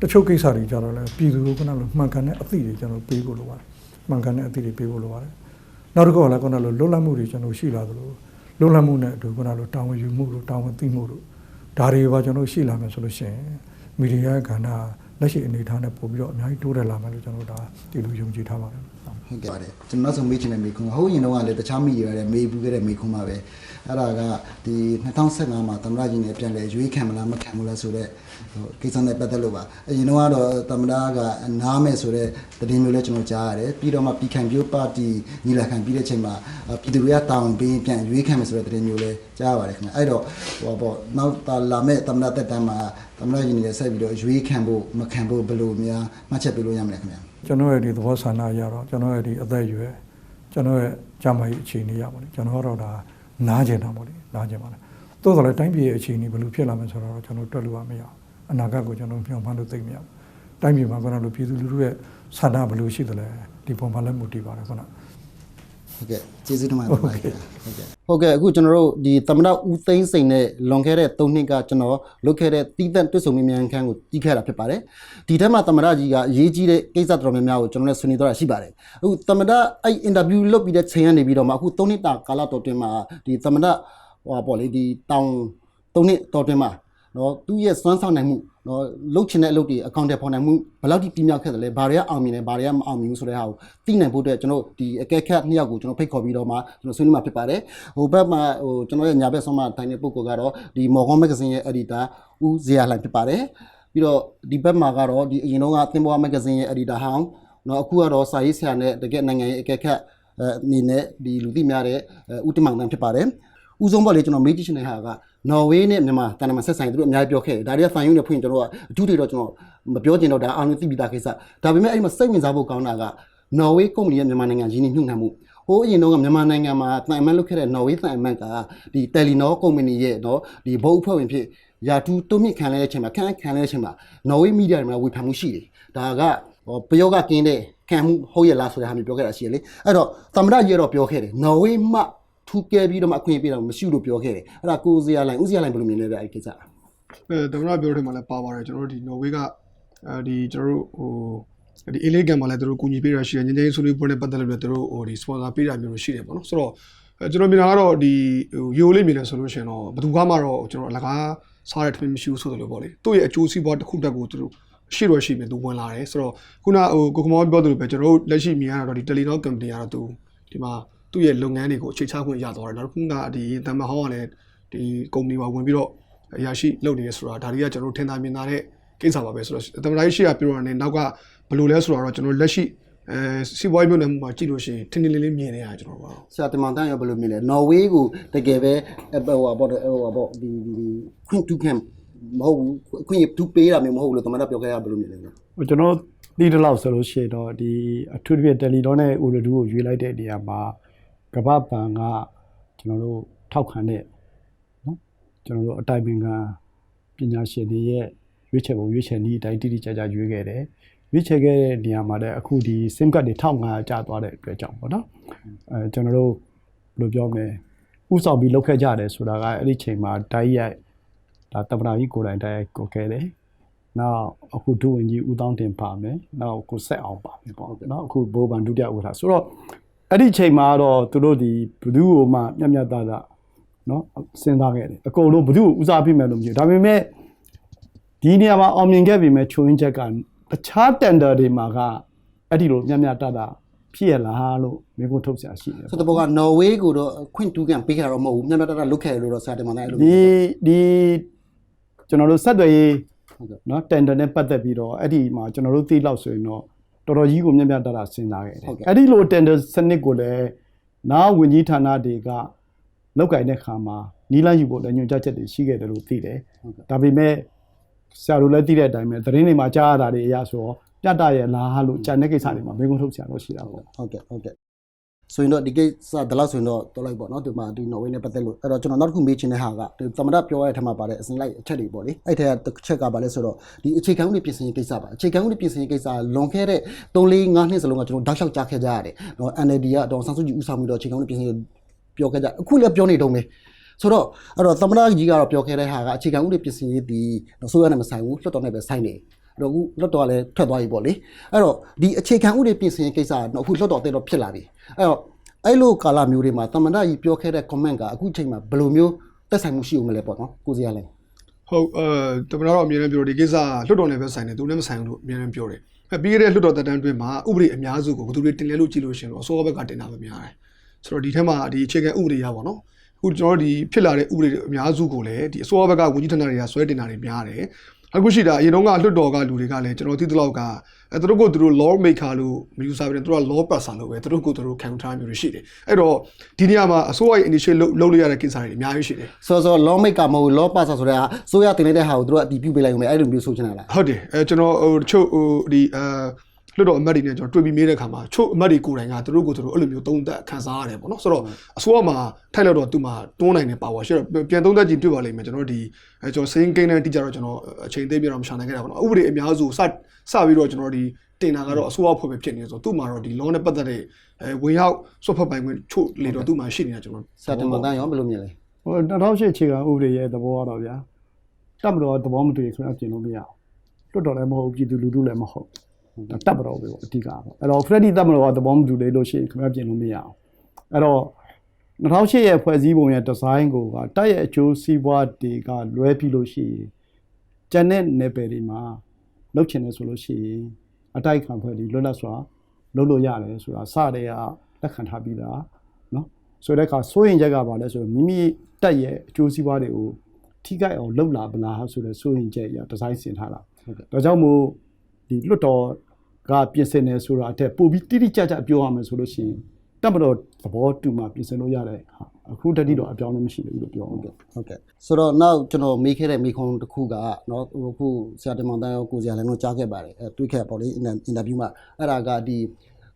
တချို့ကိစ္စတွေကြတော့လည်းပြည်သူကိုခုနလိုမှန်ကန်တဲ့အသိတွေကျွန်တော်ပေးဖို့လိုပါတယ်မှန်ကန်တဲ့အသိတွေပေးဖို့လိုပါတယ်နောက်တစ်ခုကလည်းခုနလိုလွတ်လပ်မှုတွေကျွန်တော်ရှိလာသလိုလွတ်လပ်မှုနဲ့အတူခုနလိုတာဝန်ယူမှုတို့တာဝန်သိမှုတို့ဒါတွေပါကျွန်တော်ရှိလာမယ်ဆိုလို့ရှိရင်မီဒီယာကဏ္ဍလက်ရှိအနေအထားနဲ့ပို့ပြီးတော့အများကြီးတိုးတက်လာမယ်လို့ကျွန်တော်ဒါဒီလိုယုံကြည်ထားပါတယ် ဟုတ်ကဲ့ပါတယ်ကျွန်တော်နောက်ဆုံးမေးချင်တဲ့မေးခွန်းကဟိုရင်တော့ကလည်းတခြားမီဒီယာတွေမေးဘူးခဲ့တဲ့မေးခွန်းပါပဲအဲ့ဒါကဒီ2015မှာသမ္မတကြီးနဲ့ပြန်လဲရွေးခံမလားမခံဘူးလားဆိုတော့ဟိုကိစ္စနဲ့ပတ်သက်လို့ပါအရင်တော့ကတော့သမ္မတကနားမယ်ဆိုတော့တည်င်းမျိုးလဲကျွန်တော်ကြားရတယ်ပြီးတော့မှပြည်ခံပြိုးပါတီညီလာခံပြီးတဲ့ချိန်မှာပြည်သူတွေကတောင်းပေးပြန်ရွေးခံမယ်ဆိုတဲ့တည်င်းမျိုးလဲကြားရပါတယ်ခင်ဗျအဲ့တော့ဟိုပေါ့နောက်လာမဲ့သမ္မတတက်တန်းမှာသမ္မတကြီးနဲ့ဆက်ပြီးတော့ရွေးခံဖို့မခံဖို့ဘယ်လိုများမှတ်ချက်ပေးလို့ရမလဲခင်ဗျ ကျွန်တော်ရဲ့ဒီသဘောဆန္ဒအရတော့ကျွန်တော်ရဲ့ဒီအသက်အရွယ်ကျွန်တော်ရဲ့ကျန်းမာရေးအခြေအနေရပါလေကျွန်တော်ကတော့ဒါနားကျင်တာပေါ့လေနားကျင်ပါလေတိုးတော်လည်းတိုင်းပြည်ရဲ့အခြေအနေဘယ်လိုဖြစ်လာမလဲဆိုတော့ကျွန်တော်တွက်လို့မရဘူးအနာဂတ်ကိုကျွန်တော်မျှော်မှန်းလို့သိမရဘူးတိုင်းပြည်မှာကတော့ပြည်သူလူထုရဲ့ဆန္ဒဘယ်လိုရှိသလဲဒီပုံမှာလည်းမူတည်ပါတယ်ခုန ဟုတ်ကဲ့ကျေးဇူးတင်ပါတယ်ဟုတ်ကဲ့ဟုတ်ကဲ့ဟုတ်ကဲ့အခုကျွန်တော်တို့ဒီသမ္မတဦးသိန်းစိန်နဲ့လွန်ခဲ့တဲ့3နှစ်ကကျွန်တော်လုပ်ခဲ့တဲ့တီးသန့်တွစ်ဆုံမြမြန်ခန်းကိုတီးခဲ့တာဖြစ်ပါတယ်ဒီထက်မှသမ္မတကြီးကအရေးကြီးတဲ့ကိစ္စတော်တော်များများကိုကျွန်တော်လည်းဆွေးနွေးတော့ရှိပါတယ်အခုသမ္မတအဲ့အင်တာဗျူးလုပ်ပြီးတဲ့ချိန်ကနေပြီးတော့မှအခု3နှစ်တာကာလတော်တွင်မှာဒီသမ္မတဟိုပေါ့လေဒီတောင်3နှစ်တော်တွင်မှာ နော်သူ့ရဲ့စွမ်းဆောင်နိုင်မှုနော်လုတ်ချင်တဲ့အလုပ်တွေအကောင့်တွေပေါ်နိုင်မှုဘယ်လောက်ထိပြင်းပြခဲ့တယ်လဲဘာတွေကအောင်မြင်လဲဘာတွေကမအောင်မြင်ဘူးဆိုတဲ့ဟာကိုသိနိုင်ဖို့အတွက်ကျွန်တော်ဒီအကဲခတ်နှစ်ယောက်ကိုကျွန်တော်ဖိတ်ခေါ်ပြီးတော့မှကျွန်တော်ဆွေးနွေးမှာဖြစ်ပါတယ်ဟိုဘက်မှာဟိုကျွန်တော်ရဲ့ညာဘက်ဆုံးမှာတိုင်တဲ့ပုဂ္ဂိုလ်ကတော့ဒီမော်ဂွန်မဂ္ဂဇင်းရဲ့ editor ဦးဇေယျလှိုင်ဖြစ်ပါတယ်ပြီးတော့ဒီဘက်မှာကတော့ဒီအရင်တော့ကသင်္ဘောမဂ္ဂဇင်းရဲ့ editor ဟောင်းနော်အခုကတော့စာရေးဆရာနဲ့တကယ်နိုင်ငံရဲ့အကဲခတ်အနေနဲ့ဒီလူသိများတဲ့ဦးတင်မောင်တန်းဖြစ်ပါတယ် ဥဆုံးပေါ့လေကျွန်တော်မေးကြည့်ချင်တဲ့ဟာကနော်ဝေးနဲ့မြန်မာတန်တမဆက်ဆိုင်သူတို့အများကြီးပြောခဲ့တယ်ဒါတွေကဖန်ယုံနဲ့ဖွင့်ကျွန်တော်ကအထူးတွေတော့ကျွန်တော်မပြောချင်တော့ဒါအားလုံးသိပြီးသားကိစ္စဒါပေမဲ့အဲ့ဒီမှာစိတ်ဝင်စားဖို့ကောင်းတာကနော်ဝေးကုမ္ပဏီရဲ့မြန်မာနိုင်ငံရင်းနှီးမြှုပ်နှံမှုဟိုးအရင်တော့ကမြန်မာနိုင်ငံမှာတန်အမန်လုပ်ခဲ့တဲ့နော်ဝေးတန်အမန်ကဒီတယ်လီနော်ကုမ္ပဏီရဲ့နော်ဒီဘုတ်အဖွဲ့ဝင်ဖြစ်ယာတူးတုံးမြင့်ခံလဲတဲ့အချိန်မှာခန့်ခံလဲတဲ့အချိန်မှာနော်ဝေးမီဒီယာတွေမှာဝေဖန်မှုရှိတယ်ဒါကဟောပယောဂကင်းတဲ့ခံမှုဟုတ်ရလားဆိုတဲ့ဟာမျိုးပြောခဲ့တာရှိရလေအဲ့တော့သမ္မတကြီးကတော့ပြောခဲ့တယ်နော်ဝေးမှ ထူကဲပြီးတော့မှအခွင့်အရေးပေးတာမရှိလို့ပြောခဲ့တယ်အဲ့ဒါကိုစရာလိုင်းဦးစရာလိုင်းဘယ်လိုမြင်လဲဗျအဲ့ဒီကိစ္စအဲသမ္မတပြောတဲ့မှာလည်းပါပါတယ်ကျွန်တော်တို့ဒီနော်ဝေးကအဲဒီကျွန်တော်တို့ဟိုဒီအေလေးကန်မှာလည်းသူတို့ကူညီပေးရရှိတယ်ငင်းငင်းဆွေးနွေးပွဲနဲ့ပတ်သက်လို့လည်းသူတို့ဟိုဒီစပွန်ဆာပေးတာမျိုးရှိတယ်ပေါ့နော်ဆိုတော့အဲကျွန်တော်မြင်တာကတော့ဒီဟိုယိုလေးမြင်လဲဆိုလို့ရှိရင်တော့ဘယ်သူမှတော့ကျွန်တော်အလကားစားတဲ့ထမင်းမရှိဘူးဆိုတယ်လို့ပေါ့လေသူ့ရဲ့အကျိုးစီးပွားတစ်ခုတက်ကိုသူတို့ရှိတော့ရှိမယ်သူဝင်လာတယ်ဆိုတော့ခုနဟိုကိုကမောပြောသလိုပဲကျွန်တော်တို့လက်ရှိမြင်ရတာတော့ဒီ Telenor company ကတော့သူဒီမှာ သူ့ရဲ့လုပ်ငန်းတွေကိုအခြေချခွင့်ရသွားတယ်နောက်တစ်ခုကဒီတမဟောင်းကလည်းဒီကုမ္ပဏီမှာဝင်ပြီးတော့အရာရှိလုပ်နေရဆိုတာဒါတွေကကျွန်တော်တို့ထင်သာမြင်သာတဲ့ကိစ္စပါပဲဆိုတော့သမ္မတကြီးရှိရပြောရတဲ့နောက်ကဘယ်လိုလဲဆိုတော့ကျွန်တော်လက်ရှိအဲစီးပွားရေးမျိုးနဲ့မှာကြည့်လို့ရှိရင်ထင်းထင်းလေးလေးမြင်နေရကျွန်တော်ပါဆရာတမန်တန်ရောဘယ်လိုမြင်လဲနော်ဝေးကိုတကယ်ပဲဟိုဘောဟိုဘောဒီဒီခွင့်တူကမ်မဟုတ်ဘူးအခွင့်တူပေးတာမျိုးမဟုတ်ဘူးလို့တမန်တော်ပြောခဲ့ရဘယ်လိုမြင်လဲဟိုကျွန်တော်ဒီတလောက်ဆိုလို့ရှိရင်တော့ဒီအထူးသဖြင့်တယ်လီတော့နဲ့ဥရဒူကိုရွေးလိုက်တဲ့နေရာမှာ ကမ္ဘာပန်ကကျွန်တော်တို့ထောက်ခံတဲ့နော်ကျွန်တော်တို့အတိုင်ပင်ခံပညာရှင်တွေရဲ့ရွေးချယ်ပုံရွေးချယ်နည်းအတိုင်းတိတိကျကျရွေးခဲ့တယ်ရွေးချယ်ခဲ့တဲ့နေရာမှာလည်းအခုဒီ SIM card တွေ1500ကျသွားတဲ့အတွက်ကြောင့်ပေါ့နော်အဲကျွန်တော်တို့ဘယ်လိုပြောမလဲဥဆောင်ပြီးလောက်ခဲ့ကြတယ်ဆိုတာကအဲ့ဒီချိန်မှာတိုက်ရိုက်ဒါတပနာကြီးကိုယ်တိုင်တိုက်ရိုက်ကိုခဲ့တယ်နောက်အခုဒုဝန်ကြီးဦးတောင်းတင်ပါမယ်နောက်ကိုဆက်အောင်ပါမယ်ပေါ့နော်အခုဘိုးဘန်ဒုတိယဥက္ကဋ္ဌဆိုတော့ အဲ့ဒီချိန်မှာတော့သူတို့ဒီဘသူ့ကိုမှမျက်မျက်သားသားနော်စဉ်းစားခဲ့တယ်အကုန်လုံးဘသူ့ကိုဦးစားပေးမယ်လို့မပြောဒါပေမဲ့ဒီနေရာမှာအောင်မြင်ခဲ့ပြီမဲ့ချိုးရင်းချက်ကတခြားတန်ဒါတွေမှာကအဲ့ဒီလိုမျက်မျက်သားသားဖြစ်ရလားလို့မင်းကထုတ်ဆရာရှိတယ်ဆိုတော့ကနော်ဝေးကိုတော့ခွင့်တူးကံပေးခဲ့တာတော့မဟုတ်ဘူးမျက်မျက်သားသားလုတ်ခဲ့လို့တော့ဆရာတင်မလိုက်အဲ့လိုဒီဒီကျွန်တော်တို့ဆက်သွယ်ရေးနော်တန်ဒါနဲ့ပတ်သက်ပြီးတော့အဲ့ဒီမှာကျွန်တော်တို့သိလောက်ဆိုရင်တော့ တော်တော်ကြီးကိုမြတ်မြတ်တတာစဉ်းစားခဲ့တယ်အဲ့ဒီလိုတန်တစနစ်ကိုလည်းနားဝင်ကြီးဌာနတွေကလောက်ကင်တဲ့ခါမှာနီးလန်းယူဖို့လည်းညွှန်ကြားချက်တွေရှိခဲ့တယ်လို့သိတယ်ဒါပေမဲ့ဆရာတို့လည်းသိတဲ့အတိုင်းပဲသတင်းတွေမှာကြားရတာတွေအရဆိုတော့ပြတ်တရဲ့လားလို့ဂျန်တဲ့ကိစ္စတွေမှာမင်းကုန်းထုတ်ဆရာတော့ရှိတာပေါ့ဟုတ်ကဲ့ဟုတ်ကဲ့ ဆိုရင်တော့ဒီကိစ္စဒါလောက်ဆိုရင်တော့တော်လိုက်ပေါ့နော်ဒီမှာဒီနော်ဝေးနဲ့ပတ်သက်လို့အဲ့တော့ကျွန်တော်နောက်တစ်ခုမေးချင်တဲ့ဟာကဒီသမ္မတပြောရတဲ့ထက်မှာပါတဲ့အစင်လိုက်အချက်တွေပေါ့လေအဲ့ထက်ကတစ်ချက်ကပါလဲဆိုတော့ဒီအခြေခံဥပဒေပြင်ဆင်ရေးကိစ္စပါအခြေခံဥပဒေပြင်ဆင်ရေးကိစ္စလွန်ခဲ့တဲ့3 4 5နှစ်စလုံးကကျွန်တော်တောက်လျှောက်ကြားခဲ့ကြရတယ်နော် NLD ကတော့ဆန်းစုကြည်ဦးဆောင်ပြီးတော့အခြေခံဥပဒေပြင်ဆင်ရေးပြောခဲ့ကြအခုလည်းပြောနေတုံးပဲဆိုတော့အဲ့တော့သမ္မတကြီးကတော့ပြောခဲ့တဲ့ဟာကအခြေခံဥပဒေပြင်ဆင်ရေးဒီဆိုရနဲ့မဆိုင်ဘူးလွှတ်တော်နဲ့ပဲဆိုင်နေအဲ့ တော့အခုလွှတ်တော်ကလည်းထွက်သွားပြီပေါ့လေအဲ့တော့ဒီအခြေခံဥပဒေပြင်ဆင်ရေးကိစ္စကတော့အခုလွှတ်တော်တဲ့တော့ဖြစ်လာပြီအဲ့တော့အဲ့လိုကာလမျိုးတွေမှာသမ္မတကြီးပြောခဲ့တဲ့ comment ကအခုချိန်မှာဘယ်လိုမျိုးတက်ဆိုင်မှုရှိအောင်မလဲပေါ့နော်ကိုစီရလဲဟုတ်အဲတမန်တော်အမြင်နဲ့ပြောဒီကိစ္စလွတ်တော်နဲ့ပဲဆိုင်တယ်သူလည်းမဆိုင်ဘူးလို့အမြင်နဲ့ပြောတယ်အဲပြီးခဲ့တဲ့လွတ်တော်တက်တန်းတွင်မှာဥပဒေအများစုကိုဘယ်သူတွေတင်လဲလို့ကြည့်လို့ရှိရင်တော့အစိုးရဘက်ကတင်တာပဲများတယ်ဆိုတော့ဒီထက်မှာဒီအခြေခံဥပဒေရပါတော့အခုကျွန်တော်တို့ဒီဖြစ်လာတဲ့ဥပဒေအများစုကိုလည်းဒီအစိုးရဘက်ကဝန်ကြီးဌာနတွေကဆွဲတင်တာတွေများတယ် အခုရှိတာအရင်တုန်းကလွတ်တော်ကလူတွေကလည်းကျွန်တော်သိသလောက်ကအဲသူတို့ကိုသူတို့ law maker လို့မယူဆဘဲနဲ့သူတို့က law passer လို့ပဲသူတို့ကိုသူတို့ခံထားမျိုးတွေရှိတယ်အဲ့တော့ဒီနေရာမှာအစိုးရရဲ့ initiate လုပ်လုပ်လို့ရတဲ့ကိစ္စတွေအများကြီးရှိတယ်စောစော law maker မဟုတ် law passer ဆိုတဲ့ဟာဆိုရတင်နေတဲ့ဟာကိုတို့ကအတည်ပြုပေးလိုက်အောင်မယ်အဲ့လိုမျိုးဆိုချင်တာလားဟုတ်တယ်အဲကျွန်တော်ဟိုတချို့ဟိုဒီအဲ လွတ်တော်အမတ်တွေနဲ့ကျွန်တော်တွေ့ပြီးမေးတဲ့အခါမှာချို့အမတ်တွေကိုယ်တိုင်ကသူတို့ကိုသူတို့အဲ့လိုမျိုးသုံးသက်ခံစားရတယ်ပေါ့နော်ဆိုတော့အစိုးရမှာထိုက်လို့တော့သူ့မှာတွန်းနိုင်တဲ့ power ရှိတော့ပြန်သုံးသက်ကြည့်တွေ့ပါလိမ့်မယ်ကျွန်တော်ဒီအဲကျွန်တော်စိန်ကိန်းနဲ့တိကျတော့ကျွန်တော်အချိန်သိပြီးတော့မရှာနိုင်ခဲ့တာပေါ့နော်ဥပဒေအများစုစစပြီးတော့ကျွန်တော်ဒီတင်တာကတော့အစိုးရဖွဲ့ပဲဖြစ်နေဆိုတော့သူ့မှာတော့ဒီ law နဲ့ပတ်သက်တဲ့အဲဝင်ရောက်ဆွတ်ဖက်ပိုင်ခွင့်ချို့လေတော့သူ့မှာရှိနေတာကျွန်တော်ဆရာတမန်တန်ရောဘယ်လိုမြင်လဲဟို2008အခြေခံဥပဒေရဲ့သဘောကတော့ဗျာတပ်မတော်သဘောမတူရင်ခင်ဗျာပြင်လို့မရဘူးလွတ်တော်လည်းမဟုတ်ပြည်သူလူထုလည်းမဟုတ်ဒါ တပ်မတော်ပဲပေါ့အဓိကပေါ့အဲ့တော့ Freddy တပ်မတော်ကသဘောမတူလေလို့ရှိရင်ခင်ဗျာပြင်လို့မရအောင်အဲ့တော့2008ရဲ့ဖွဲ့စည်းပုံရဲ့ဒီဇိုင်းကိုကတပ်ရဲ့အကျိုးစီးပွားတွေကလွဲပြီးလို့ရှိရင်ကျန်တဲ့နယ်ပယ်တွေမှာလုပ်ချင်တယ်ဆိုလို့ရှိရင်အတိုက်ခံဖွဲ့ပြီးလွတ်လပ်စွာလုပ်လို့ရတယ်ဆိုတာစတဲ့ကလက်ခံထားပြီးသားเนาะ ဆိုတဲ့အခါစိုးရင်ချက်ကဘာလဲဆိုတော့မိမိတက်ရဲ့အကျိုးစီးပွားတွေကိုထိခိုက်အောင်လုပ်လာပလားဆိုတဲ့စိုးရင်ချက်အရဒီဇိုင်းဆင်ထားတာဒါကြောင့်မို့ဒီလွတ်တော် ကပြင်ဆင်နေဆိုတာအထက်ပို့ပြီးတိတိကျကျပြောရမယ်ဆိုလို့ရှိရင် တပ်မတော်သဘောတူမှပြင်ဆင်လို့ရတဲ့ဟာအခုတတိတော့အပြောင်းလည်းမရှိဘူးလို့ပြောအောင်ပေါ့ ဟုတ်ကဲ့ဆိုတော့နောက်ကျွန်တော်မေးခဲ့တဲ့မေးခွန်းတစ်ခုကเนาะအခုဆရာတင်မောင်တန်းရောကိုစရာလည်းတော့ကြားခဲ့ပါတယ်အဲတွေ့ခဲ့ပေါ့လေအင်တာဗျူးမှာအဲ့ဒါကဒီ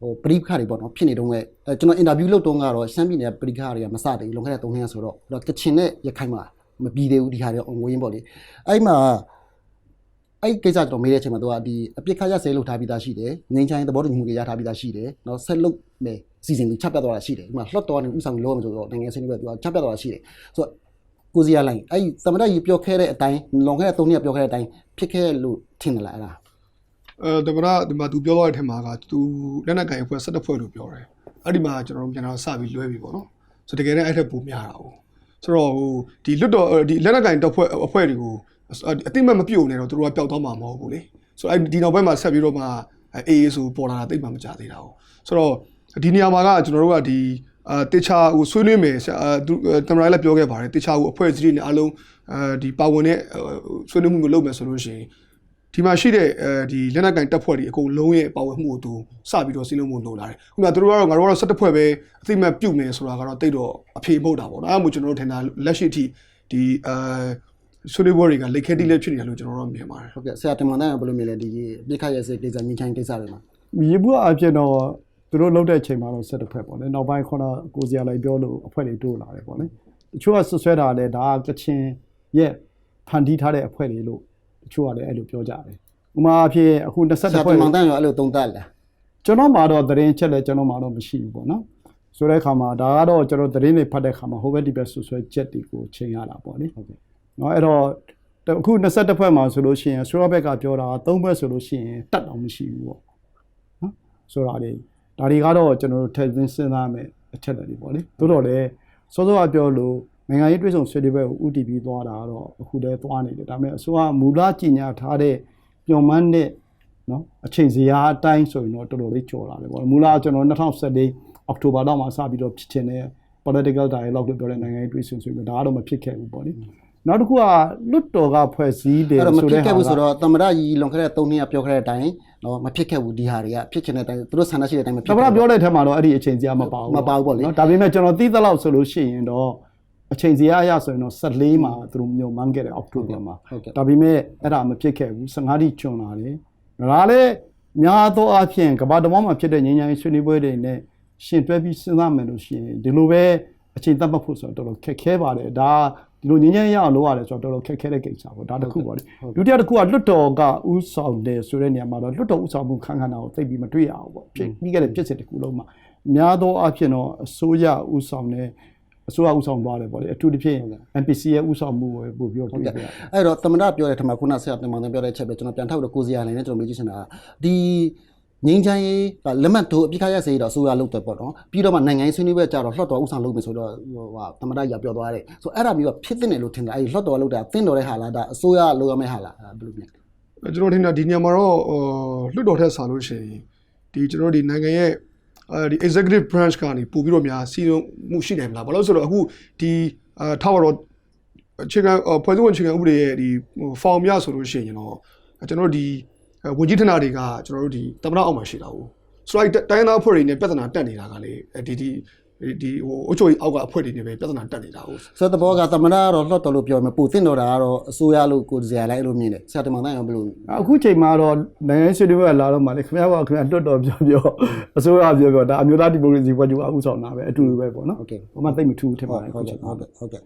ဟိုပရိခါတွေပေါ့နော်ဖြစ်နေတော့မဲ့အဲကျွန်တော်အင်တာဗျူးလုပ်တော့ကတော့ရှမ်းပြည်နယ်ပရိခါတွေကမစသေးဘူးလွန်ခဲ့တဲ့3နှစ်ဆိုတော့အဲ့တော့ကချင်နဲ့ရခိုင်မှာမပြီးသေးဘူးဒီဟာတွေအငွေးပေါ့လေအဲ့မှာ အဲ့ကိစ္စကျွန်တော်မေးတဲ့အချိန်မှာသူကဒီအပြစ်ခတ်ရဆဲလို့ထားပြီးသားရှိတယ်ငင်းချိုင်းသဘောတူညီမှုတွေရထားပြီးသားရှိတယ်နော်ဆက်လုပ်မယ်စီစဉ်သူချပြသွားတာရှိတယ်ဒီမှာလှတ်တော်နေဥဆောင်လောမယ်ဆိုတော့နိုင်ငံစင်းတွေကသူကချပြသွားတာရှိတယ်ဆိုတော့ကိုစီရလိုင်းအဲ့သမရကြီးပြောခဲ့တဲ့အတိုင်းလွန်ခဲ့တဲ့၃နှစ်ပြောခဲ့တဲ့အတိုင်းဖြစ်ခဲ့လို့ထင်တယ်လားအဲ့ဒါအဲသမရဒီမှာသူပြောသွားတဲ့အထက်မှာကသူလက်နက်ကိုင်အဖွဲ့၁၁ဖွဲ့လို့ပြောတယ်အဲ့ဒီမှာကျွန်တော်တို့ပြန်တော့စပြီးလွဲပြီပေါ့နော်ဆိုတော့တကယ်တမ်းအဲ့ထက်ပိုများတာ哦ဆိုတော့ဟိုဒီလွတ်တော်ဒီလက်နက်ကင်တပ်ဖွဲ့အဖွဲ့တွေကို အတိမတ်မပြုတ်နေတော့သူတို့ကပျောက်သွားမှာမဟုတ်ဘူးလေဆိုတော့အဲ့ဒီနောက်ပိုင်းမှာဆက်ပြီးတော့မှအေးအေးဆိုပေါ်လာတာတိတ်မှမကြသေးတာ哦ဆိုတော့ဒီနေရာမှာကကျွန်တော်တို့ကဒီအာတေချာဟိုဆွေးနွေးမယ်အာသူတမရလည်းပြောခဲ့ပါတယ်တေချာဟိုအဖွဲ့အစည်းတွေနဲ့အားလုံးအဲဒီပါဝင်တဲ့ဆွေးနွေးမှုကိုလုပ်မယ်ဆိုလို့ရှိရင်ဒီမှာရှိတဲ့အဲဒီလက်နက်ကင်တပ်ဖွဲ့တွေအကုန်လုံးရဲ့ပါဝင်မှုကိုသူစပြီးတော့စီးလုံးမှုလုပ်လာတယ်။ခုနကသူတို့ကတော့ငါတို့ကတော့17ဖွဲ့ပဲအသိမဲ့ပြုတ်နေဆိုတာကတော့တိတ်တော့အဖေမဟုတ်တာပေါ့နော်။အဲဒါမှကျွန်တော်တို့ထင်တာလက်ရှိအထိဒီအဲ ဆွေးနွေးပွဲတွေကလက်ခဲတိလက်ဖြစ်နေတယ်လို့ကျွန်တော်တို့မြင်ပါတယ်ဟုတ်ကဲ့ဆရာတင်မောင်တန်းကဘယ်လိုမြင်လဲဒီပြစ်ခတ်ရဲစေကိစ္စငင်းချိုင်းကိစ္စတွေမှာရေဘူးအဖြစ်တော့သူတို့လောက်တဲ့အချိန်မှာတော့ဆက်တစ်ဖက်ပေါ့လေနောက်ပိုင်းခုနကိုစရာလိုက်ပြောလို့အဖွဲ့တွေတိုးလာတယ်ပေါ့လေတချို့ကဆွဆွဲတာလည်းဒါကကချင်ရဲ့ဖန်တီးထားတဲ့အဖွဲ့တွေလို့တချို့ကလည်းအဲ့လိုပြောကြတယ်ဥမာအဖြစ်အခုဆရာ22တဖွဲ့င်မောင်တန်းရောအဲ့လိုသုံးသပ်လားကျွန်တော်မှာတော့သတင်းချက်လည်းကျွန်တော်မှာတော့မရှိဘူးပေါ့နော်ဆိုတဲ့အခါမှာဒါကတော့ကျွန်တော်သတင်းတွေဖတ်တဲ့အခါမှာဟိုဘက်ဒီဘက်ဆွဆွဲချက်တွေကိုချိန်ရတာပေါ့လေဟုတ်ကဲ့ နော်အဲ့တော့အခု22ဖွဲ့မှာဆိုလို့ရှိရင်ဆွေးရဘက်ကပြောတာ3ဘက်ဆိုလို့ရှိရင်တတ်တော့မရှိဘူးပေါ့နော်ဆိုတာလေဒါတွေကတော့ကျွန်တော်တို့ထည့်သွင်းစဉ်းစားမယ်အချက်တွေပေါ့လေသို့တော်လည်းစောစောကပြောလို့နိုင်ငံရေးတွဲဆောင်ဆွေးနွေးပွဲကိုဥတီပြီးသွားတာကတော့အခုတည်းသွားနေတယ်ဒါပေမဲ့အစိုးရမူလကြီးညာထားတဲ့ပျော်မှန်းတဲ့နော်အချိန်စရာအတိုင်းဆိုရင်တော့တော်တော်လေးကြော်လာတယ်ပေါ့မူလကျွန်တော်2014အောက်တိုဘာလောက်မှာစပြီးတော့ဖြစ်ချင်တဲ့ political dialogue လို့ပြောတဲ့နိုင်ငံရေးတွဲဆောင်ဆွေးနွေးပွဲဒါကတော့မဖြစ်ခဲ့ဘူးပေါ့လေ နောက်တစ်ခုကလွတ်တော်ကဖွဲ့စည်းတယ်အဲ့တော့မဆိုဖြစ်တဲ့ခဲ့ဟာဘူးကဆိုတော့သမရကြီးလွန်ခဲ့တဲ့3နှစ်ပြောခဲ့တဲ့အတိုင်းနော်မဖြစ်ခဲ့ဘူးဒီဟာတွေကဖြစ်ချင်တဲ့အတိုင်းသူတို့ဆန္ဒရှိတဲ့အတိုင်းမဖြစ်တမခဲ့ရဘူးပြောတဲ့ထက်မှာတော့အဲ့ဒီအချိန်စရာမပါဘူးမပါဘူးပေါ့လေနော်ဒါပေမဲ့ကျွန်တော်သိသလောက်ဆိုလို့ရှိရင်တော့အချိန်စရာအရဆိုရင်တော့14မှာသူတို့မြုံမှန်းခဲ့တယ်အောက်တိုဘာမှာဟုတ်ကဲ့ဒါပေမဲ့အဲ့ဒါမဖြစ်ခဲ့ဘူး15တိကျွန်းလာတယ်ဒါလည်းများသောအားဖြင့်ကမ္ဘာတစ်ဝန်းမှာဖြစ်တဲ့ငြိမ်းချမ်းရေးဆွေးနွေးပွဲတွေနဲ့ရှင်တွဲပြီးစဉ်းစားမယ်လို့ရှိရင်ဒီလိုပဲအချိန်သတ်မှတ်ဖို့ဆိုတော့တော်တော်ခက်ခဲပါတယ်ဒါ ဒီလိုငြိမ်းချမ်းရေးရအောင်လုပ်ရတယ်ဆိုတော့တော်တော်ခက်ခဲတဲ့ကိစ္စပေါ့ဒါတစ်ခုပေါ့လေဒုတိယတစ်ခုကလွတ်တော်ကဥဆောင်တယ်ဆိုတဲ့နေရာမှာတော့လွတ်တော်ဥဆောင်မှုခန်းခန်းတာကိုသိပြီးမတွေ့ရအောင်ပေါ့ဖြစ်ပြီးခဲ့တဲ့ဖြစ်စဉ်တစ်ခုလုံးမှာများသောအားဖြင့်တော့အစိုးရဥဆောင်တဲ့အစိုးရဥဆောင်သွားတယ်ပေါ့လေအထူးသဖြင့် MPC ရဲ့ဥဆောင်မှုကိုပို့ပြီးတော့တွေ့ရတယ်အဲ့တော့သမရပြောတဲ့ထက်မှာခုနဆရာတင်မောင်တန်းပြောတဲ့အချက်ပဲကျွန်တော်ပြန်ထောက်တော့ကိုစီယာလိုင်းနဲ့ကျွန်တော်မေးကြည့်ချင်တာကဒီ ငင်းချမ်းရေးကလက်မှတ်ထိုးအပြစ်ခတ်ရစေတော့အစိုးရလုပ်တယ်ပေါ့နော်ပြီးတော့မှနိုင်ငံရေးဆွေးနွေးပွဲကြတော့လှော့တော်ဥဆောင်လုပ်မယ်ဆိုတော့ဟိုဟာသမရကြီးပြောသွားတယ်ဆိုအဲ့ဒါမျိုးကဖြစ်တဲ့နယ်လို့ထင်တယ်အဲ့ဒီလှော့တော်လုပ်တာတင်းတော်တဲ့ဟာလားဒါအစိုးရလုပ်ရမယ့်ဟာလားအဲ့ဘယ်လိုမြင်။ကျွန်တော်ထင်တာဒီနေရာမှာတော့ဟိုလွတ်တော်ထက်ဆာလို့ရှိရင်ဒီကျွန်တော်တို့ဒီနိုင်ငံရဲ့အဲဒီ executive branch ကနေပို့ပြီးတော့များစီရင်မှုရှိနိုင်မလားဘာလို့လဲဆိုတော့အခုဒီအာထားပါတော့အခြေခံဖွဲ့စည်းဝင်အခြေခံဥပဒေရဲ့ဒီဟို form ရဆိုလို့ရှိရင်တော့ကျွန်တော်တို့ဒီ ဝန်ကြီးဌာနတွေကကျွန်တော်တို့ဒီတမနာအောက်မှာရှိတာဟုတ်ဆိုတော့တိုင်းသားအဖွဲ့တွေနဲ့ပြဿနာတက်နေတာကလေဒီဒီဒီဟိုအချို့အောက်ကအဖွဲ့တွေနဲ့ပဲပြဿနာတက်နေတာဟုတ်ဆိုတော့ဘောကသမရကတော့လှော့တော်လို့ပြောမယ်ပူတင်းတော်တာကတော့အစိုးရလို့ကိုစီယာလိုင်းအဲ့လိုမြင်တယ်ဆရာတင်မောင်တန်းရောဘယ်လိုအခုချိန်မှာတော့နိုင်ငံရေးဆွေးနွေးပွဲလာတော့မှလေခင်ဗျားကခင်ဗျားတွတ်တော်ပြောပြောအစိုးရပြောပြောဒါအမျိုးသားဒီမိုကရေစီဘက်ကျူအဥဆောင်တာပဲအတူတူပဲပေါ့နော်ဟုတ်ကဲ့ဘာမှသိပ်မထူးဘူးထင်ဟုပါတ်တယ်ဟုတ်ခုကဲ့ချိန်ဟုမှာတ်ကဲ့ဟုတ်ကဲ့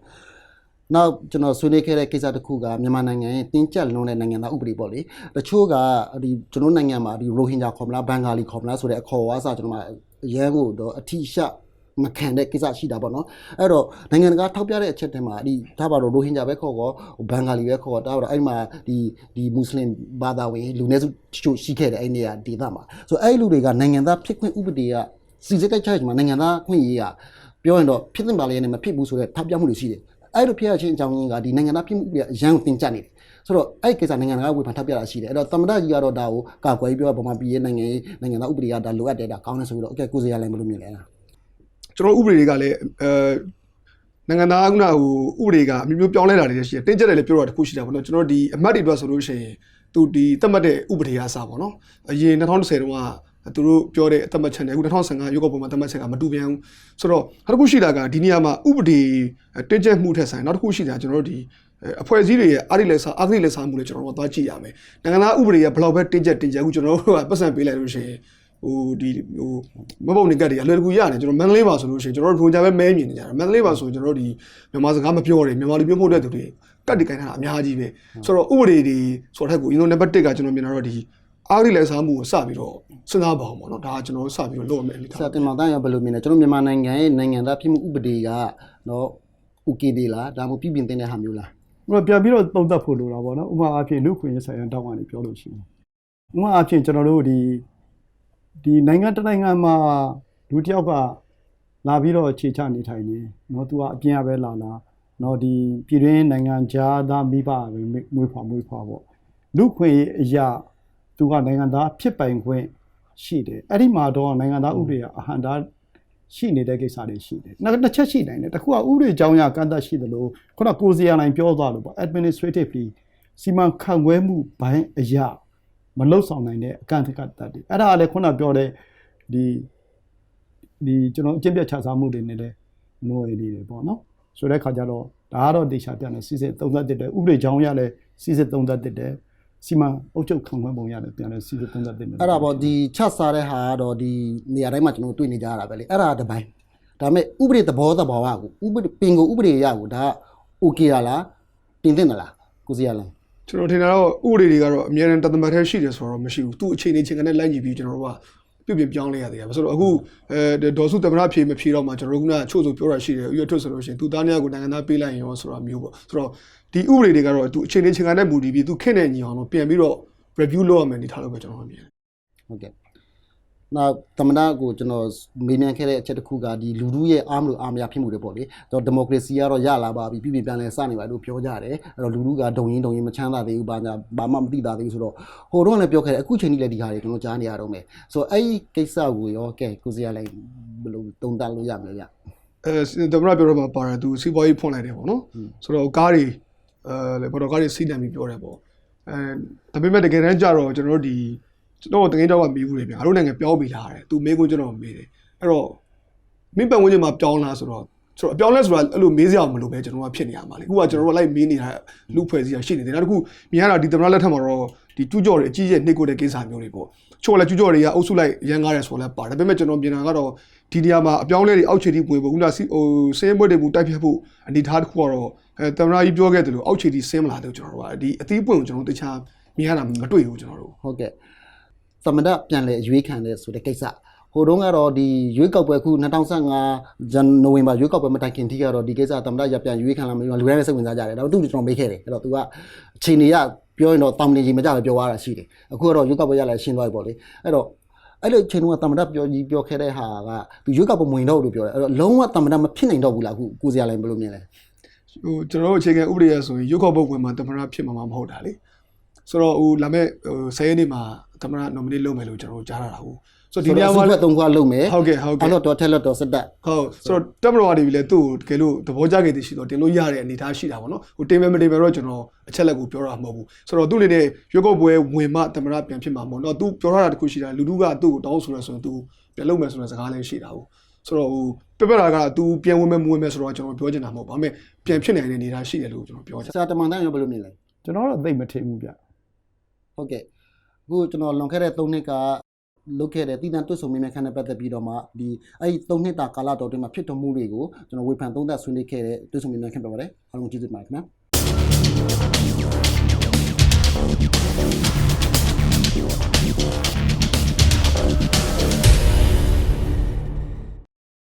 နောက်ကျွန်တော်ဆွေးနွေးခဲ့တဲ့ကိစ္စတစ်ခုကမြန်မာနိုင်ငံရဲ့တင်းကျပ်လွန်တဲ့နိုင်ငံသားဥပဒေပေါ့လေတချို့ကဒီကျွန်တော်နိုင်ငံမှာဒီရိုဟင်ဂျာခေါ်မလားဘင်္ဂါလီခေါ်မလားဆိုတဲ့အခေါ်အဝါစာကျွန်တော်အရန်ကိုတော့အထီးရှမခံတဲ့ကိစ္စရှိတာပေါ့နော်အဲ့တော့နိုင်ငံတကာထောက်ပြတဲ့အချက်တွေမှာဒီဒါပါတော့ရိုဟင်ဂျာပဲခေါ်ခေါ်ဘင်္ဂါလီပဲခေါ်ခေါ်ဒါပါတော့အဲ့မှာဒီဒီမွတ်စလင်ဘာသာဝင်လူနည်းစုတချို့ရှိခဲ့တဲ့အဲ့နေရာဒေသမှာဆိုအဲ့လူတွေကနိုင်ငံသားဖြစ်ခွင့်ဥပဒေကစီစစ်တဲ့ချက်မှာနိုင်ငံသားခွင့်ရေးကပြောရင်တော့ဖြစ်တင်ပါလေနဲ့မဖြစ်ဘူးဆိုတော့ထောက်ပြမှုတွေရှိတယ် အဲ့လိုဖြစ်ရခြင်းအကြောင်းရင်းကဒီနိုင်ငံသားပြည်မှုပြအရန်ကိုတင်ကြနေတယ်ဆိုတော့အဲ့ကိစ္စနိုင်ငံတကာဝေဖန်ထောက်ပြတာရှိတယ်အဲ့တော့သမ္မတကြီးကတော့ဒါကိုကာကွယ်ပြီးပြောဗမာပြည်ရဲ့နိုင်ငံရေးနိုင်ငံသားဥပဒေကဒါလိုအပ်တယ်ဒါကောင်းတယ်ဆိုပြီးတော့အကဲကိုစရာလည်းမလို့မြင်လဲလားကျွန်တော်ဥပဒေတွေကလည်းအဲနိုင်ငံသားအကုနာဟိုဥပဒေကအမျိုးမျိုးပြောင်းလဲတာတွေရှိတယ်တင်းကျပ်တယ်လည်းပြောတာတခုရှိတာပေါ့နော်ကျွန်တော်ဒီအမှတ်တွေအတွက်ဆိုလို့ရှိရင်သူဒီတတ်မှတ်တဲ့ဥပဒေအားစပေါ့နော်အရင်2010တုန်းက သူတို့ပြောတဲ့အသက်မှတ်ချက်နဲ့အခု2015ရွေးကောက်ပွဲမှာသက်မှတ်ချက်ကမတူပြန်ဘူးဆိုတော့နောက်တစ်ခုရှိတာကဒီနေရာမှာဥပဒေတင်းကျပ်မှုထက်ဆိုင်နောက်တစ်ခုရှိတာကျွန်တော်တို့ဒီအဖွဲ့အစည်းတွေရဲ့အားရလက်စားအားရလက်စားမှုလည်းကျွန်တော်တို့သွားကြည့်ရမယ်နိုင်ငံသားဥပဒေရဲ့ဘယ်လောက်ပဲတင်းကျပ်တင်းကျပ်ခုကျွန်တော်တို့ကပတ်စံပေးလိုက်လို့ရှိရင်ဟိုဒီဟိုမဘုံနေကတ်တွေအလွယ်တကူရတယ်ကျွန်တော်မန္တလေးပါဆိုလို့ရှိရင်ကျွန်တော်တို့ဒုံကြပဲမဲမြင်နေကြတာမန္တလေးပါဆိုရင်ကျွန်တော်တို့ဒီမြန်မာစကားမပြောတယ်မြန်မာလူပြောဖို့တဲ့သူတွေကတ်တီကိုင်းထားတာအများကြီးပဲဆိုတော့ဥပဒေတွေဆိုတော့ထက်ကိုအရင်ဆုံးနံပါတ်1ကကျွန်တော်မြင်တာတော့ဒီအားရလက်စားမှုကိုစပြီးတော့ စဉ်းစားပါအောင်ပေါ့နော်ဒါကကျွန်တော်တို့စပြီးတော့လုပ်ရမယ်အနေထားဆရာတင်မောင်တန်းရောဘယ်လိုမြင်လဲကျွန်တော်မြန်မာနိုင်ငံရဲ့နိုင်ငံသားဖြစ်မှုဥပဒေကနော် okay ဒီလားဒါမှမဟုတ်ပြည်ပြင်တဲ့ဟာမျိုးလားဘယ်ပြန်ပြီးတော့သုံးသပ်ဖို့လိုတာပေါ့နော်ဥပမာအဖြစ်လူခွင့်ရေးဆိုင်ရာတောင်းကနေပြောလို့ရှိရင်ဥပမာအဖြစ်ကျွန်တော်တို့ဒီဒီနိုင်ငံတစ်နိုင်ငံမှာလူတစ်ယောက်ကလာပြီးတော့ခြေချနေထိုင်နေနော်သူကအပြင်ရပဲလာလာနော်ဒီပြည်တွင်းနိုင်ငံခြားသားမိဘပဲမွေးဖွားမွေးဖွားပေါ့လူခွင့်ရေးအရာသူကနိုင်ငံသားဖြစ်ပိုင်ခွင့် ရှိတယ်အဲ့ဒီမှာတော့နိုင်ငံသားဥပဒေကအဟံတာရှိနေတဲ့ကိစ္စတွေရှိတယ်နောက်တစ်ချက်ရှိနိုင်တယ်တစ်ခုကဥပဒေကြောင်းရကန့်သတ်ရှိတယ်လို့ခုနကိုစီယာနိုင်ပြောသွားလို့ပေါ့ administratively စီမံခန့်ခွဲမှုဘိုင်းအရာမလုံဆောင်နိုင်တဲ့အကန့်အသတ်တွေအဲ့ဒါကလည်းခုနပြောတဲ့ဒီဒီကျွန်တော်အကျင့်ပြတ်ချစားမှုတွေနဲ့လည်းနိုးရည်နေတယ်ပေါ့နော်ဆိုတဲ့ခါကျတော့ဒါကတော့တေချာပြန်တယ်စစ်စစ်သုံးသပ်တဲ့ဥပဒေကြောင်းရလည်းစစ်စစ်သုံးသပ်တဲ့ စီမံအုပ်ချုပ်ခံခွင့်ပုံရတယ်ပြန်တယ်စစ်စစ်သုံးသပ်တဲ့အဲ့ဒါပေါ့ဒီချက်စားတဲ့ဟာကတော့ဒီနေရာတိုင်းမှာကျွန်တော်တွေ့နေကြရတာပဲလေအဲ့ဒါတစ်ပိုင်းဒါပေမဲ့ဥပဒေသဘောသဘောကကိုဥပဒေပင်ကိုဥပဒေရကိုဒါက okay ရလားတင်သင့်သလားကိုစီရလားကျွန်တော်ထင်တာတော့ဥပဒေတွေကတော့အများနဲ့တသမတ်ထဲရှိတယ်ဆိုတော့မရှိဘူးသူ့အခြေအနေချင်းကနေလိုက်ကြည့်ပြီးကျွန်တော်တို့ကပြုပြင်ပြောင်းလဲရသေးတယ်ဆိုတော့အခုအဲဒေါ်စုတမနာဖြေမဖြေတော့မှကျွန်တော်တို့ကချို့ဆိုပြောတာရှိတယ်ဥရထွတ်ဆိုလို့ရှိရင်သူသားများကိုနိုင်ငံသားပေးလိုက်ရင်ရောဆိုတာမျိုးပေါ့ဆိုတော့ ဒီဥပဒေတွေကတော့သူအခြေအနေချင်းကနေမူတည်ပြီးသူခင့်တဲ့ညီအောင်တော့ပြန်ပြီးတော့ review လုပ်ရမယ်နေထားလို့ပဲကျွန်တော်မြင်တယ်ဟုတ်ကဲ့နောက်သမဏကိုကျွန်တော်မေးမြန်းခဲ့တဲ့အချက်တစ်ခုကဒီလူထုရဲ့အားမလို့အားမရဖြစ်မှုတွေပေါ့လေတော့ဒီမိုကရေစီကတော့ရလာပါပြီပြည်ပြည်ပြန်လဲစနေပါလို့ပြောကြတယ်အဲ့တော့လူထုကဒုံရင်ဒုံရင်မချမ်းသာသေးဘူးဘာညာဘာမှမသိတာသေးဘူးဆိုတော့ဟိုတော့လည်းပြောခဲ့တယ်အခုချိန်ကြီးလည်းဒီဟာတွေကျွန်တော်ကြားနေရတော့မယ်ဆိုတော့အဲ့ဒီကိစ္စကိုရောကဲကိုစီရလိုက်ဘယ်လိုတုံ့တက်လို့ရမလဲဗျအဲတမနာပြောတော့မှပါတယ်သူစီးပွားရေးဖွင့်လိုက်တယ်ပေါ့နော်ဆိုတော့ကားတွေ အဲလေဘော်တော်ကားတွေစီးတန်ပြီးပြောတယ်ပေါ့အဲဒါပေမဲ့တကယ်တမ်းကျတော့ကျွန်တော်တို့ဒီကျွန်တော်တကယ်တော့မေးဘူးလေဗျာတို့နိုင်ငံပြောပြီးလာတယ်သူမေးကိုကျွန်တော်မေးတယ်အဲ့တော့မိပတ်ဝန်းကျင်မှာပြောင်းလာဆိုတော့ဆိုတော့အပြောင်းလဲဆိုတာအဲ့လိုမေးစရာမလိုပဲကျွန်တော်ကဖြစ်နေရမှာလေအခုကကျွန်တော်တို့လိုက်မေးနေတာလူဖွဲ့စည်းရရှိနေတယ်နောက်တစ်ခုမြင်ရတာဒီသမနာလက်ထက်မှာတော့ဒီကျူးကျော်တွေအကြီးကြီးနှိပ်ကိုတဲ့ကိစ္စမျိုးတွေပေါ့ချို့လည်းကျူးကျော်တွေကအုပ်စုလိုက်ရန်ကားတယ်ဆိုတော့လည်းပါတယ်ဒါပေမဲ့ကျွန်တော်မြင်တာကတော့ ဒီနေရာမှာအပြောင်းလဲတွေအောက်ခြေထိပွေဖို့ခုနကဟိုစင်းပွဲတွေဘူးတိုက်ဖြတ်ဖို့အနေထားတစ်ခုကတော့အဲသမနာကြီးပြောခဲ့တယ်လို့အောက်ခြေထိဆင်းမလာတယ်ကျွန်တော်တို့ကဒီအသီးပွင့်ကိုကျွန်တော်တို့တခြားမြင်ရတာမတွေ့ဘူးကျွန်တော်တို့ဟုတ်ကဲ့သမဏပြန်လဲရွေးခံတဲ့ဆိုတဲ့ကိစ္စဟိုတုန်းကတော့ဒီရွေးကောက်ပွဲခု2015ဇန်နိုဝင်ဘာရွေးကောက်ပွဲမတိုင်ခင်ထိကတော့ဒီကိစ္စသမဏရပြန်ရွေးခံလာမလို့လူတိုင်းလည်းစိတ်ဝင်စားကြတယ်ဒါပေမဲ့သူကျွန်တော်မေးခဲ့တယ်အဲ့တော့ तू ကအခြေအနေရပြောရင်တော့တောင်နေကြီးမကြလည်းပြောရတာရှိတယ်အခုကတော့ရွေးကောက်ပွဲရလည်းရှင်းသွားပြီပေါ့လေအဲ့တော့ အဲ့လိုအချိန်တုန်းကသမဏပြောကြီးပြောခဲ့တဲ့ဟာကသူရွေးကောက်ပွဲမဝင်တော့ဘူးလို့ပြောတယ်အဲ့တော့လုံးဝသမဏမဖြစ်နိုင်တော့ဘူးလားအခုကိုစရာလည်းဘယ်လိုမြင်လဲဟိုကျွန်တော်တို့အခြေခံဥပဒေရဆိုရင်ရုပ်ခေါ်ပုတ်ဝင်မှာသမနာဖြစ်မှာမဟုတ်တာလေဆိုတော့ဟိုလာမဲ့ဟိုဆယ်ရက်နေ့မှာသမနာ nominate လုပ်မယ်လို့ကျွန်တော်တို့ကြားရတာဟုတ် ဆိုတော့ဒီဒီနေနေရာရာမှာမှာသုံးခွာလုံးမယ်ဟုတ်ကဲ့ဟုတ်ကဲ့အဲ့တော့တော်ထက်လက်တော်စက်တက်ဟုတ်ဆိုတော့တက်မတော်ကနေပြီလေသူ့ကိုတကယ်လို့သဘောကျခဲ့တဲ့ရှိတော့တင်လို့ရတဲ့အနေအထားရှိတာပေါ့နော်ဟိုတင်မယ်မတင်မယ်တော့ကျွန်တော်အချက်လက်ကိုပြောတာမဟုတ်ဘူးဆိုတော့သူ့အနေနဲ့ရွက်ကုတ်ပွဲဝင်မှသမနာပြန်ဖြစ်မှာမဟုတ်တော့သူပြောထားတာတခုရှိတာလူလူကသူ့ကိုတောင်းဆိုရဆိုရင်သူပြန်လုပ်မယ်ဆိုတဲ့စကားလည်းရှိတာဟုတ်ဆိုတော့ဟိုပြပတာကသူပြန်ဝင်မယ်မဝင်မယ်ဆိုတော့ကျွန်တော်ပြောချင်တာမဟုတ်ပါဘူးဒါပေမဲ့ပြန်ဖြစ်နိုင်တဲ့အနေအထားရှိတယ်လို့ကျွန်တော်ပြောချင်ဆရာတမန်တန်းရောဘယ်လိုမြင်လဲကျွန်တော်တော့သိမထင်ဘူးဗျဟုတ်ကဲ့အခုကျွန်တော်လွန်ခဲ့တဲ့3နှစ်က လုပ်ခဲ့တဲ့တည်တံ့တွစ်ဆုံမိမခန့်နဲ့ပတ်သက်ပြီးတော့မှဒီအဲ့ဒီ၃နှစ်တာကာလတော်တွင်းမှာဖြစ်တော်မူတွေကိုကျွန်တော်ဝေဖန်သုံးသပ်ဆွေးနွေးခဲ့တဲ့တွစ်ဆုံမိမခန့်ပြပါတယ်အားလုံးကျေးဇူးတင်ပါတယ်ခင်ဗျာ